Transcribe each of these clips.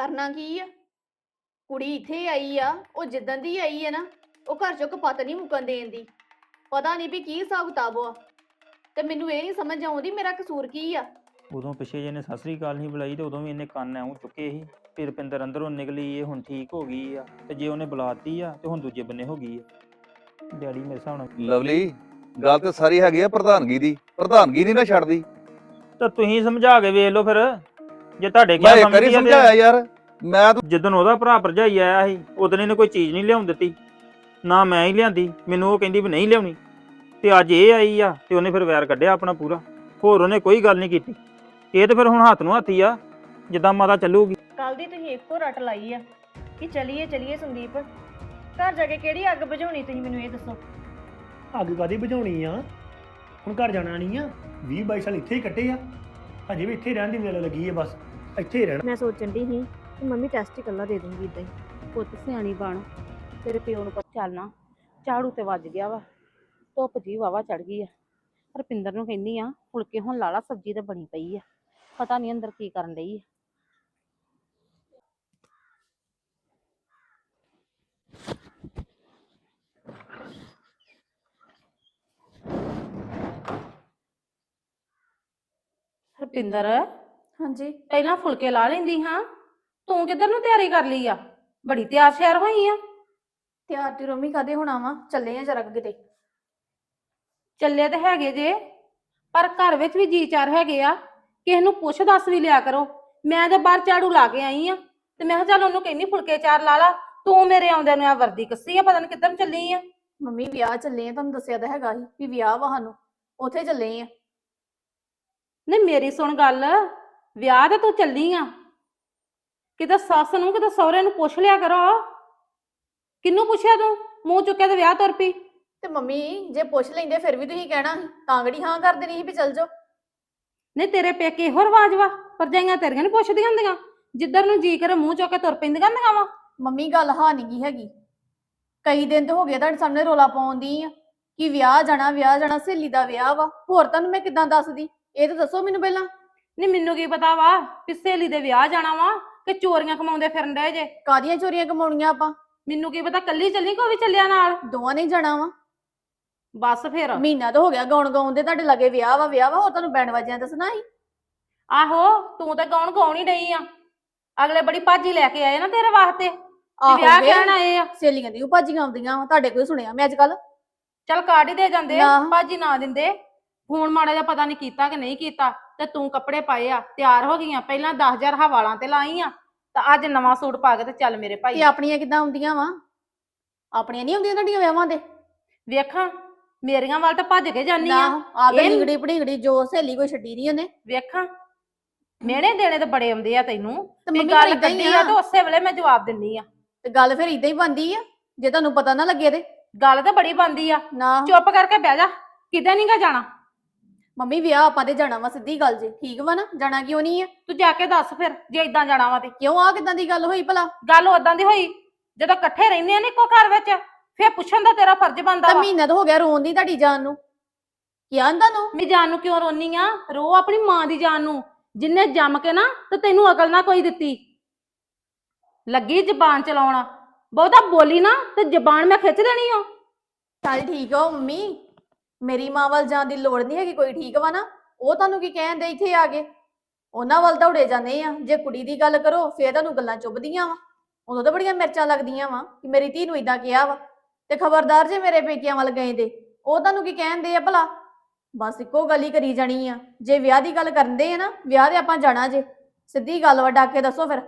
ਕਰਨਾ ਕੀ ਆ? ਕੁੜੀ ਇੱਥੇ ਆਈ ਆ ਉਹ ਜਿੱਦਣ ਦੀ ਆਈ ਆ ਨਾ ਉਹ ਘਰ ਚੋਂ ਕਪੱਤ ਨਹੀਂ ਮੁਕਣ ਦੇਣ ਦੀ। ਪਤਾ ਨਹੀਂ ਵੀ ਕੀ ਹਿਸਾਬ ਕਿਤਾਬ ਆ। ਤੇ ਮੈਨੂੰ ਇਹ ਨਹੀਂ ਸਮਝ ਆਉਂਦੀ ਮੇਰਾ ਕਸੂਰ ਕੀ ਆ? ਉਦੋਂ ਪਿੱਛੇ ਜਿਹਨੇ ਸਤਿ ਸ੍ਰੀ ਅਕਾਲ ਨਹੀਂ ਬੁਲਾਈ ਤੇ ਉਦੋਂ ਵੀ ਇਹਨੇ ਕੰਨ ਐਉਂ ਚੁੱਕੇ ਸੀ ਫਿਰ ਰੁਪਿੰਦਰ ਅੰਦਰੋਂ ਨਿਕਲੀ ਇਹ ਹੁਣ ਠੀਕ ਹੋ ਗਈ ਆ ਤੇ ਜੇ ਉਹਨੇ ਬੁਲਾਤੀ ਆ ਤੇ ਹੁਣ ਦੂਜੇ ਬੰਨੇ ਹੋ ਗਈ ਆ। ਡੈਡੀ ਮੇਰੇ ਹਿਸਾਬ ਨਾਲ ਲਵਲੀ ਗੱਲ ਤੇ ਸਾਰੀ ਹੈਗੀ ਆ ਪ੍ਰਧਾਨਗੀ ਦੀ ਪ੍ਰਧਾਨਗੀ ਨਹੀਂ ਨਾ ਛੱਡਦੀ। ਤਾਂ ਤੁਸੀਂ ਸਮਝਾ ਕੇ ਵੇਖ ਲਓ ਫਿਰ। ਜੇ ਤੁਹਾਡੇ ਮੈਂ ਕੀ ਇੱਕ ਵਾਰੀ ਸਮਝਦੀ ਆ ਸਮਝਾਇਆ ਤੇ ਯਾਰ। ਮੈਂ ਤਾਂ ਜਦੋਂ ਉਹਦਾ ਭਰਾ ਭਰਜਾਈ ਆਇਆ ਸੀ ਉਦੋਂ ਇਹਨੇ ਕੋਈ ਚੀਜ਼ ਨਹੀਂ ਲਿਆਉਣ ਦਿੱਤੀ। ਨਾ ਮੈਂ ਹੀ ਲਿਆਂਦੀ ਮੈਨੂੰ ਉਹ ਕਹਿੰਦੀ ਵੀ ਨਹੀਂ ਲਿਆਉਣੀ। ਤੇ ਅੱਜ ਇਹ ਆਈ ਆ ਤੇ ਉਹਨੇ ਫਿਰ ਵੈਰ ਕੱਢਿਆ ਆਪਣਾ ਪੂਰਾ। ਹੋਰ ਉਹਨੇ ਕੋਈ ਗੱਲ ਨਹੀਂ ਕੀਤੀ। ਇਹ ਤੇ ਫਿਰ ਹੁਣ ਹੱਥ ਨੂੰ ਹੱਥੀ ਆ ਜਿੱਦਾਂ ਮਾਤਾ ਚੱਲੂਗੀ। ਕੱਲ ਦੀ ਤੁਸੀਂ ਇੱਕੋ ਰੱਟ ਲਾਈ ਆ ਕਿ ਚਲੀਏ ਚਲੀਏ ਸੰਦੀਪ। ਘਰ ਜਾ ਕੇ ਕਿਹੜੀ ਅੱਗ ਬੁਝਾਉਣੀ ਤੁਸੀਂ ਮੈਨੂੰ ਇਹ ਦੱਸੋ? ਅੱਗ ਕਾਦੀ ਬੁਝਾਉਣੀ ਆ? ਹੁਣ ਘਰ ਜਾਣਾ ਨਹੀਂ ਆ। 20 22 ਸਾਲ ਇੱਥੇ ਹੀ ਕੱਟੇ ਆ। ਹਜੇ ਵੀ ਇੱਥੇ ਰਹਿਣ ਦੀ ਮੇਲ ਲੱਗੀ ਹੈ ਬਸ। ਇੱਥੇ ਹੀ ਰਹਿਣਾ। ਮੈਂ ਸੋਚਣ ਦੀ ਸੀ ਕਿ ਮੰਮੀ ਟੈਸਟ ਹੀ ਇਕੱਲਾ ਦੇ ਦੂੰਗੀ ਇਦਾਂ ਹੀ। ਪੁੱਤ ਸਿਆਣੀ ਬਣ, ਤੇਰੇ ਪਿਓ ਨੂੰ ਪਤਾ ਚੱਲਣਾ ਝਾੜੂ ਤੇ ਵੱਜ ਗਿਆ ਵਾ, ਧੁੱਪ ਜੀ ਵਾਵਾ ਚੜ ਗਈ ਆ। ਰਪਿੰਦਰ ਨੂੰ ਕਹਿੰਦੀ ਆ, ਫੁਲਕੇ ਹੁਣ ਲਾਲਾ ਸਬਜ਼ੀ ਤੇ ਬਣੀ ਪਈ ਆ, ਪਤਾ ਨਹੀਂ ਅੰਦਰ ਕੀ ਕਰਨ ਲਈ ਆ। ਰਪਿੰਦਰ ਹਾਂਜੀ। ਪਹਿਲਾਂ ਫੁਲਕੇ ਲਾ ਲੈਂਦੀ ਹਾਂ। ਤੂੰ ਕਿੱਧਰ ਨੂੰ ਤਿਆਰੀ ਕਰ ਲਈ ਆ? ਬੜੀ ਤਿਆਰ ਸ਼ਿਆਰ ਹੋਈ ਆ। ਤਿਆਰ ਤੇ ਰੋਮੀ ਕਾਦੇ ਹੋਣਾ ਵਾ? ਚੱਲੇ ਆ ਜਰਾ ਕਿਤੇ। ਚੱਲੇ ਤੇ ਹੈਗੇ ਜੇ ਪਰ ਘਰ ਵਿੱਚ ਵੀ ਜੀ ਚਾਰ ਹੈਗੇ ਆ। ਕਿਸੇ ਨੂੰ ਪੁੱਛ ਦੱਸ ਵੀ ਲਿਆ ਕਰੋ। ਮੈਂ ਤੇ ਬਾਹਰ ਝਾੜੂ ਲਾ ਕੇ ਆਈ ਆ। ਤੇ ਮੈਂ ਕਿਹਾ ਚੱਲ ਉਹਨੂੰ ਕਹਿੰਨੀ ਫੁਲਕੇ ਚਾਰ ਲਾ ਲਾ। ਤੂੰ ਮੇਰੇ ਆਉਂਦਿਆਂ ਨੂੰ ਆ ਵਰਦੀ ਕੱਸੀ ਆ ਪਤਾ ਨਹੀਂ ਕਿੱਧਰ ਨੂੰ ਚੱਲੀ ਆ। ਮੰਮੀ ਵਿਆਹ ਚੱਲੇ ਆ ਤੁਹਾਨੂੰ ਦੱਸਿਆ ਤਾਂ ਹੈਗਾ ਸੀ ਵੀ ਵਿਆਹ ਵਾ ਸਾਨੂੰ। ਉੱਥੇ ਚੱਲੇ ਆ। ਨਹੀਂ ਮੇਰੀ ਸੁਣ ਗੱਲ। ਵਿਆਹ ਤੇ ਤੂੰ ਚੱਲੀ ਆ। ਕਿਤੇ ਸੱਸ ਨੂੰ ਕਿਤੇ ਸਹੁਰੇ ਨੂੰ ਪੁੱਛ ਲਿਆ ਕਰੋ। ਕਿਹਨੂੰ ਪੁੱਛਿਆ ਤੂੰ? ਮੂੰਹ ਚੁੱਕਿਆ ਤੇ ਵਿਆਹ ਤੁਰ ਪਈ। ਤੇ ਮੰਮੀ ਜੇ ਪੁੱਛ ਲੈਂਦੇ ਫਿਰ ਵੀ ਤੁਸੀਂ ਕਹਿਣਾ ਸੀ। ਤਾਂ ਗੜੀ ਹਾਂ ਕਰ ਦੇਣੀ ਸੀ ਵੀ ਚੱਲ ਜਾਓ। ਨਹੀਂ ਤੇਰੇ ਪੇਕੇ ਇਹੋ ਰਿਵਾਜ ਵਾ। ਪਰਜਾਈਆਂ ਤੇਰੀਆਂ ਨਹੀਂ ਪੁੱਛਦੀਆਂ ਹੁੰਦੀਆਂ। ਜਿੱਧਰ ਨੂੰ ਜੀ ਕਰੇ ਮੂੰਹ ਚੁੱਕ ਕੇ ਤੁਰ ਪੈਂਦੀਆਂ ਹੁੰਦੀਆਂ ਵਾ। ਮੰਮੀ ਗੱਲ ਹਾਂ ਨਹੀਂ ਗੀ ਹੈਗੀ। ਕਈ ਦਿਨ ਤੇ ਹੋ ਗਏ ਤੁਹਾਡੇ ਸਾਹਮਣੇ ਰੋਲਾ ਪਾਉਂਦੀ ਆ। ਕਿ ਵਿਆਹ ਜਾਣਾ ਵਿਆਹ ਜਾਣਾ ਸਹੇਲੀ ਦਾ ਵਿਆਹ ਵਾ। ਹੋਰ ਤੁਹਾਨੂੰ ਮੈਂ ਕਿੱਦਾਂ ਦੱਸਦੀ? ਇਹ ਤਾਂ ਦੱਸੋ ਮੈਨੂੰ ਪਹਿਲਾਂ। ਨਹੀਂ ਮੈਨੂੰ ਕੀ ਪਤਾ ਵਾ ਕਿ ਸਹੇਲੀ ਦੇ ਵਿਆਹ ਜਾਣਾ ਵਾ ਕਿ ਚੋਰੀਆਂ ਕਮਾਉਂਦੇ ਫਿਰਨ ਡਏ ਜੇ। ਕਾਦੀਆਂ ਚੋਰੀਆਂ ਕਮਾਉਣੀਆਂ ਆਪਾਂ? ਮੈਨੂੰ ਕੀ ਪਤਾ ਕੱਲੀ ਚੱਲੀ ਕੋਈ ਵੀ ਚੱਲਿਆ ਨਾਲ? ਦੋਵਾਂ ਨੇ ਹੀ ਜਾਣਾ ਵਾ। ਬਸ ਫਿਰ। ਮਹੀਨਾ ਤਾਂ ਹੋ ਗਿਆ ਗਾਉਣ ਗਾਉਣ ਦੇ ਤੁਹਾਡੇ ਲਾਗੇ ਵਿਆਹ ਵਾ ਵਿਆਹ ਵਾ ਹੋਰ ਤੁਹਾਨੂੰ ਬੈਂਡ ਵਾਜਿਆਂ ਦੱਸਣਾ ਸੀ? ਆਹੋ ਤੂੰ ਤਾਂ ਗਾਉਣ ਗਾਉਣ ਹੀ ਡਈ ਆ। ਅਗਲੇ ਬੜੀ ਭਾਜੀ ਲੈ ਕੇ ਆਏ ਨਾ ਤੇਰੇ ਵਾਸਤੇ। ਤੇ ਆਹੋ ਵਿਆਹ ਕਹਿਣ ਆਏ ਆ। ਸਹੇਲੀਆਂ ਦੀ ਉਹ ਭਾਜੀਆਂ ਆਉਂਦੀਆਂ ਵਾ ਤੁਹਾਡੇ ਕੋਈ ਸੁਣਿਆ ਮੈਂ ਅੱਜ ਕੱਲ ਚੱਲ ਕਾਰਡ ਹੀ ਦੇ ਜਾਂਦੇ ਨਾ। ਭਾਜੀ ਨਾ ਦਿੰਦੇ। ਹੁਣ ਮਾੜਾ ਜਿਹਾ ਪਤਾ ਨਹੀਂ ਕੀਤਾ ਕਿ ਨਹੀਂ ਕੀਤਾ। ਤੇ ਤੂੰ ਕੱਪੜੇ ਪਾਏ ਆ ਤਿਆਰ ਹੋ ਗਈਆਂ ਪਹਿਲਾਂ 10000 ਹਵਾਲਾਂ ਤੇ ਲਾਈ ਆ ਤਾਂ ਅੱਜ ਨਵਾਂ ਸੂਟ ਪਾ ਕੇ ਤੇ ਚੱਲ ਮੇਰੇ ਤੇ ਭਾਈ ਆਪਣੀਆਂ ਕਿੱਦਾਂ ਆਉਂਦੀਆਂ ਵਾ? ਆਪਣੀਆਂ ਨਹੀਂ ਆਉਂਦੀਆਂ ਤੁਹਾਡੀਆਂ ਵਿਆਹਾਂ ਦੇ? ਵੇਖਾਂ ਮੇਰੀਆਂ ਵੱਲ ਤਾਂ ਭੱਜ ਕੇ ਜਾਨੀ ਨਾ ਆ ਆ ਇਹ- ਨਿਗੜੀ ਪੜੀਗੜੀ ਜੋ ਸਹੇਲੀ ਕੋਈ ਛੱਡੀ ਨਹੀਂ ਉਹਨੇ। ਵੇਖਾਂ ਮਿਹਣੇ ਦੇਣੇ ਤੇ ਬੜੇ ਆਉਂਦੇ ਆ ਤੈਨੂੰ। ਤੇ ਵੀ ਮੰਮੀ ਗੱਲ ਗੱਲ ਇਦਾਂ ਕੱਢੀ ਹੀ ਆ ਆ। ਤੇ ਉਸੇ ਵੇਲੇ ਮੈਂ ਜਵਾਬ ਦਿੰਨੀ ਆ। ਤੇ ਗੱਲ ਫਿਰ ਇਦਾਂ ਹੀ ਬੰਦੀ ਆ ਜੇ ਤੁਹਾਨੂੰ ਪਤਾ ਨਾ ਲੱਗੇ ਤੇ। ਗੱਲ ਤੇ ਬੜੀ ਬੰਦੀ ਆ। ਨਾ। ਚੁੱਪ ਕਰਕੇ ਬਹਿ ਜਾ ਕਿਤੇ ਨਹੀਂਗਾ ਜਾਣਾ। ਮੰਮੀ ਵਿਆਹ ਆਪਾਂ ਤੇ ਜਾਣਾ ਵਾ ਸਿੱਧੀ ਗੱਲ ਜੇ ਠੀਕ ਵਾ ਨਾ? ਜਾਣਾ ਕਿਉਂ ਨਹੀਂ ਆ? ਤੂੰ ਜਾ ਕੇ ਦੱਸ ਫਿਰ ਜੇ ਇਦਾਂ ਜਾਣਾ ਵਾ ਤੇ। ਕਿਉਂ ਆ? ਕਿਦਾਂ ਦੀ ਗੱਲ ਹੋਈ ਭਲਾ? ਗੱਲ ਉਦਾਂ ਦੀ ਹੋਈ ਜਦੋਂ ਇਕੱਠੇ ਰਹਿੰਦੇ ਆ ਨਾ ਇੱਕੋ ਘਰ ਵਿੱਚ ਫਿਰ ਪੁੱਛਣ ਦਾ ਤੇਰਾ ਫਰਜ਼ ਬਣਦਾ ਤਾਂ ਵਾ। ਮਹੀਨਾ ਤਾਂ ਹੋ ਗਿਆ ਰੋਣ ਦੀ ਤੁਹਾਡੀ ਜਾਨ ਨੂੰ। ਕੀ ਆਂਦਾ ਨੂੰ ਮੈਂ ਜਾਨ ਨੂੰ ਕਿਉਂ ਰੋਨੀ ਆ? ਰੋ ਆਪਣੀ ਮਾਂ ਦੀ ਜਾਨ ਨੂੰ। ਜਿੰਨੇ ਜੰਮ ਕੇ ਨਾ ਤੇ ਤੈਨੂੰ ਅਕਲ ਨਾ ਕੋਈ ਦਿੱਤੀ। ਲੱਗੀ ਜ਼ਬਾਨ ਚਲਾਉਣਾ। ਬਹੁਤਾ ਬੋਲੀ ਨਾ ਤੇ ਜ਼ਬਾਨ ਮੈਂ ਖਿੱਚ ਦੇਣੀ ਓ ਚੱਲ ਠੀਕ ਆ ਉਹ ਮੰਮੀ। ਮੇਰੀ ਮਾਂ ਵੱਲ ਜਾਣ ਦੀ ਲੋੜ ਨਹੀਂ ਹੈਗੀ, ਕੋਈ ਠੀਕ ਵਾ ਨਾ, ਉਹ ਤੁਹਾਨੂੰ ਕੀ ਕਹਿੰਦੇ ਇੱਥੇ ਆ ਗਏ ਉਹਨਾਂ ਵੱਲ ਦੌੜੇ ਜਾਂਦੇ ਆ, ਜੇ ਕੁੜੀ ਦੀ ਗੱਲ ਕਰੋ, ਫੇਰ ਤੁਹਾਨੂੰ ਗੱਲਾਂ ਚੁੱਭਦੀਆਂ ਵਾ। ਉਦੋਂ ਤਾਂ ਬੜੀਆਂ ਮਿਰਚਾਂ ਲੱਗਦੀਆਂ ਵਾ ਕਿ ਮੇਰੀ ਧੀ ਨੂੰ ਇਦਾਂ ਕਿਹਾ ਵਾ। ਤੇ ਖਬਰਦਾਰ ਜੇ ਮੇਰੇ ਪੇਕਿਆਂ ਵੱਲ ਗਏ ਦੇ, ਉਹ ਤੁਹਾਨੂੰ ਕੀ ਕਹਿੰਦੇ ਆ ਭਲਾ? ਬਸ ਇੱਕੋ ਗੱਲ ਹੀ ਕਰੀ ਜਾਣੀ ਆ। ਜੇ ਵਿਆਹ ਦੀ ਗੱਲ ਕਰਦੇ ਆ ਨਾ, ਵਿਆਹ ਤੇ ਆਪਾਂ ਜਾਣਾ ਜੇ। ਸਿੱਧੀ ਗੱਲ ਵਾ, ਡਾਕ ਦੱਸੋ ਫਿਰ।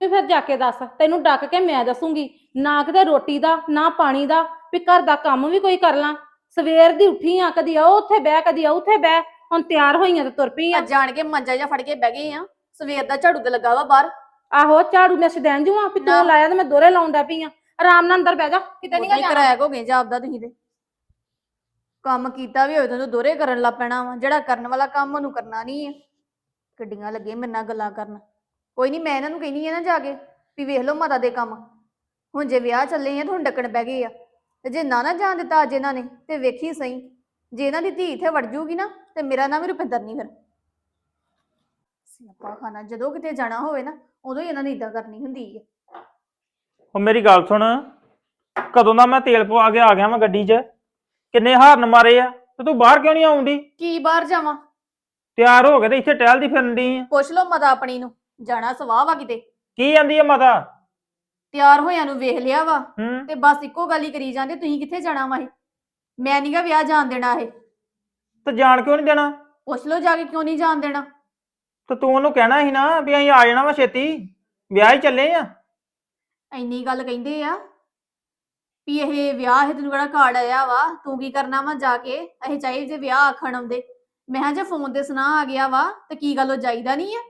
ਤੇ ਫਿਰ ਜਾ ਕੇ ਦੱਸ, ਤੈਨੂੰ ਡੱਕ ਕੇ ਮੈਂ ਦੱਸੂਗੀ। ਨਾ ਕਿਤੇ ਰੋਟੀ ਦਾ, ਨਾ ਪਾਣੀ ਦਾ, ਵੀ ਘਰ ਦਾ ਕੰਮ ਵੀ ਕੋਈ ਕਰ ਲਾਂ। ਸਵੇਰ ਦੀ ਉੱਠੀ ਆ ਕਦੀ ਆ ਉੱਥੇ ਬਹਿ ਕਦੀ ਆ ਉੱਥੇ ਬਹਿ ਹੁਣ ਤਿਆਰ ਹੋਈਆਂ ਤੇ ਤੁਰ ਪਈ ਆ। ਅੱਜ ਜਾਣ ਕੇ ਮੰਜਾ ਜਾਂ ਫੜ ਕੇ ਬਹਿ ਗਏ ਆ ਸਵੇਰ ਦਾ ਝਾੜੂ ਤੇ ਲੱਗਾ ਵਾ ਬਾਹਰ। ਆਹੋ ਝਾੜੂ ਮੈਂ ਸਦੈਨ ਜੂਆਂ ਵੀ ਨਾ। ਤੂੰ ਲਾਇਆ ਤੇ ਮੈਂ ਦੋਰੇ ਲਾਉਂਦਾ ਪਈ ਆ। ਆਰਾਮ ਨਾਲ ਅੰਦਰ ਬਹਿ ਜਾ ਕਿਤੇ ਨਹੀਂ ਜਾਣਾ। ਕਰਾਇਆ ਕੋ ਗਏ ਜਾਪਦਾ ਤੁਸੀਂ ਤੇ। ਕੰਮ ਕੀਤਾ ਵੀ ਹੋਏ ਤਾਂ ਦੋਰੇ ਕਰਨ ਲੱਗ ਪੈਣਾ ਵਾ ਜਿਹੜਾ ਕਰਨ ਵਾਲਾ ਕੰਮ ਉਹਨੂੰ ਕਰਨਾ ਨਹੀਂ ਹੈ ਗੱਡੀਆਂ ਲੱਗੇ ਮੇਰੇ ਨਾਲ ਗੱਲਾਂ ਕਰਨ। ਕੋਈ ਨਹੀਂ ਮੈਂ ਇਹਨਾਂ ਨੂੰ ਕਹਿਨੀ ਆ ਨਾ ਜਾ ਕੇ ਵੀ ਵੇਖ ਲਓ ਮਾਤਾ ਦੇ ਕੰਮ। ਹੁਣ ਜੇ ਵਿਆਹ ਚੱਲੇ ਆ ਤਾਂ ਹੁਣ ਡੱਕਣ ਬਹਿ ਗਏ ਆ। ਤੇ ਜੇ ਨਾ ਨਾ ਜਾਣ ਦਿੱਤਾ ਅੱਜ ਇਹਨਾਂ ਨੇ ਤੇ ਵੇਖੀ ਸਹੀ। ਜੇ ਇਹਨਾਂ ਦੀ ਧੀ ਇੱਥੇ ਵੜ ਜੂਗੀ ਨਾ ਤੇ ਮੇਰਾ ਨਾਮ ਵੀ ਰੁਪਿੰਦਰ ਨਹੀਂ ਫਿਰ। ਸਿਆਪਾ ਖਾਨਾ ਜਦੋਂ ਕਿਤੇ ਜਾਣਾ ਹੋਵੇ ਨਾ ਉਦੋਂ ਹੀ ਇਹਨਾਂ ਨੇ ਇਦਾਂ ਕਰਨੀ ਹੁੰਦੀ ਹੈ ਉਹ ਮੇਰੀ ਗੱਲ ਸੁਣ ਕਦੋਂ ਦਾ ਮੈਂ ਤੇਲ ਪਵਾ ਕੇ ਆ ਗਿਆ ਮੈਂ ਗੱਡੀ 'ਚ? ਕਿੰਨੇ ਹਾਰਨ ਮਾਰੇ ਆ ਤੇ ਤੂੰ ਬਾਹਰ ਕਿਉਂ ਨਹੀਂ ਆਉਂਦੀ ਕੀ ਬਾਹਰ ਜਾਵਾਂ? ਤਿਆਰ ਹੋ ਕੇ ਤੇ ਇੱਥੇ ਟਹਿਲਦੀ ਫਿਰਨ ਦੀ ਪੁੱਛ ਲਓ ਮਤਾ ਆਪਣੀ ਨੂੰ ਜਾਣਾ ਸਵਾਹ ਵਾ ਕਿਤੇ। ਕੀ ਜਾਂਦੀ ਆ ਮਾਤਾ? ਤਿਆਰ ਹੋਇਆਂ ਨੂੰ ਵੇਖ ਲਿਆ ਵਾ ਹੂੰ। ਤੇ ਬਸ ਇੱਕੋ ਗੱਲ ਹੀ ਕਰੀ ਜਾਂਦੇ ਤੁਸੀਂ ਕਿੱਥੇ ਜਾਣਾ ਵਾ ਇਹ? ਮੈਂ ਨਹੀਂਗਾ ਵਿਆਹ ਜਾਣ ਦੇਣਾ ਇਹ। ਤੇ ਜਾਣ ਕਿਉਂ ਨਹੀਂ ਦੇਣਾ? ਪੁੱਛ ਲਓ ਜਾ ਕੇ ਕਿਉਂ ਨਹੀਂ ਜਾਣ ਦੇਣਾ। ਤੇ ਤੂੰ ਉਹਨੂੰ ਕਹਿਣਾ ਸੀ ਨਾ ਵੀ ਅਸੀਂ ਆ ਜਾਣਾ ਵਾ ਛੇਤੀ ਵਿਆਹ ਹੀ ਚੱਲੇ ਆ। ਇੰਨੀ ਗੱਲ ਕਹਿੰਦੇ ਆ ਵੀ ਇਹ ਵਿਆਹ ਹੈ ਤੈਨੂੰ ਕਿਹੜਾ ਕਾਰਡ ਆਇਆ ਵਾ ਤੂੰ ਕੀ ਕਰਨਾ ਵਾ ਜਾ ਕੇ? ਇਹ ਚਾਹੇ ਜੇ ਵਿਆਹ ਆਖਣ ਆਉਂਦੇ। ਮੈਂ ਕਿਹਾ ਜੇ ਫੋਨ ਤੇ ਸੁਣਾ ਆ ਗਿਆ ਵਾ ਤੇ ਕੀ ਗੱਲ ਉਹ ਜਾਈਦਾ ਨਹੀਂ ਆ?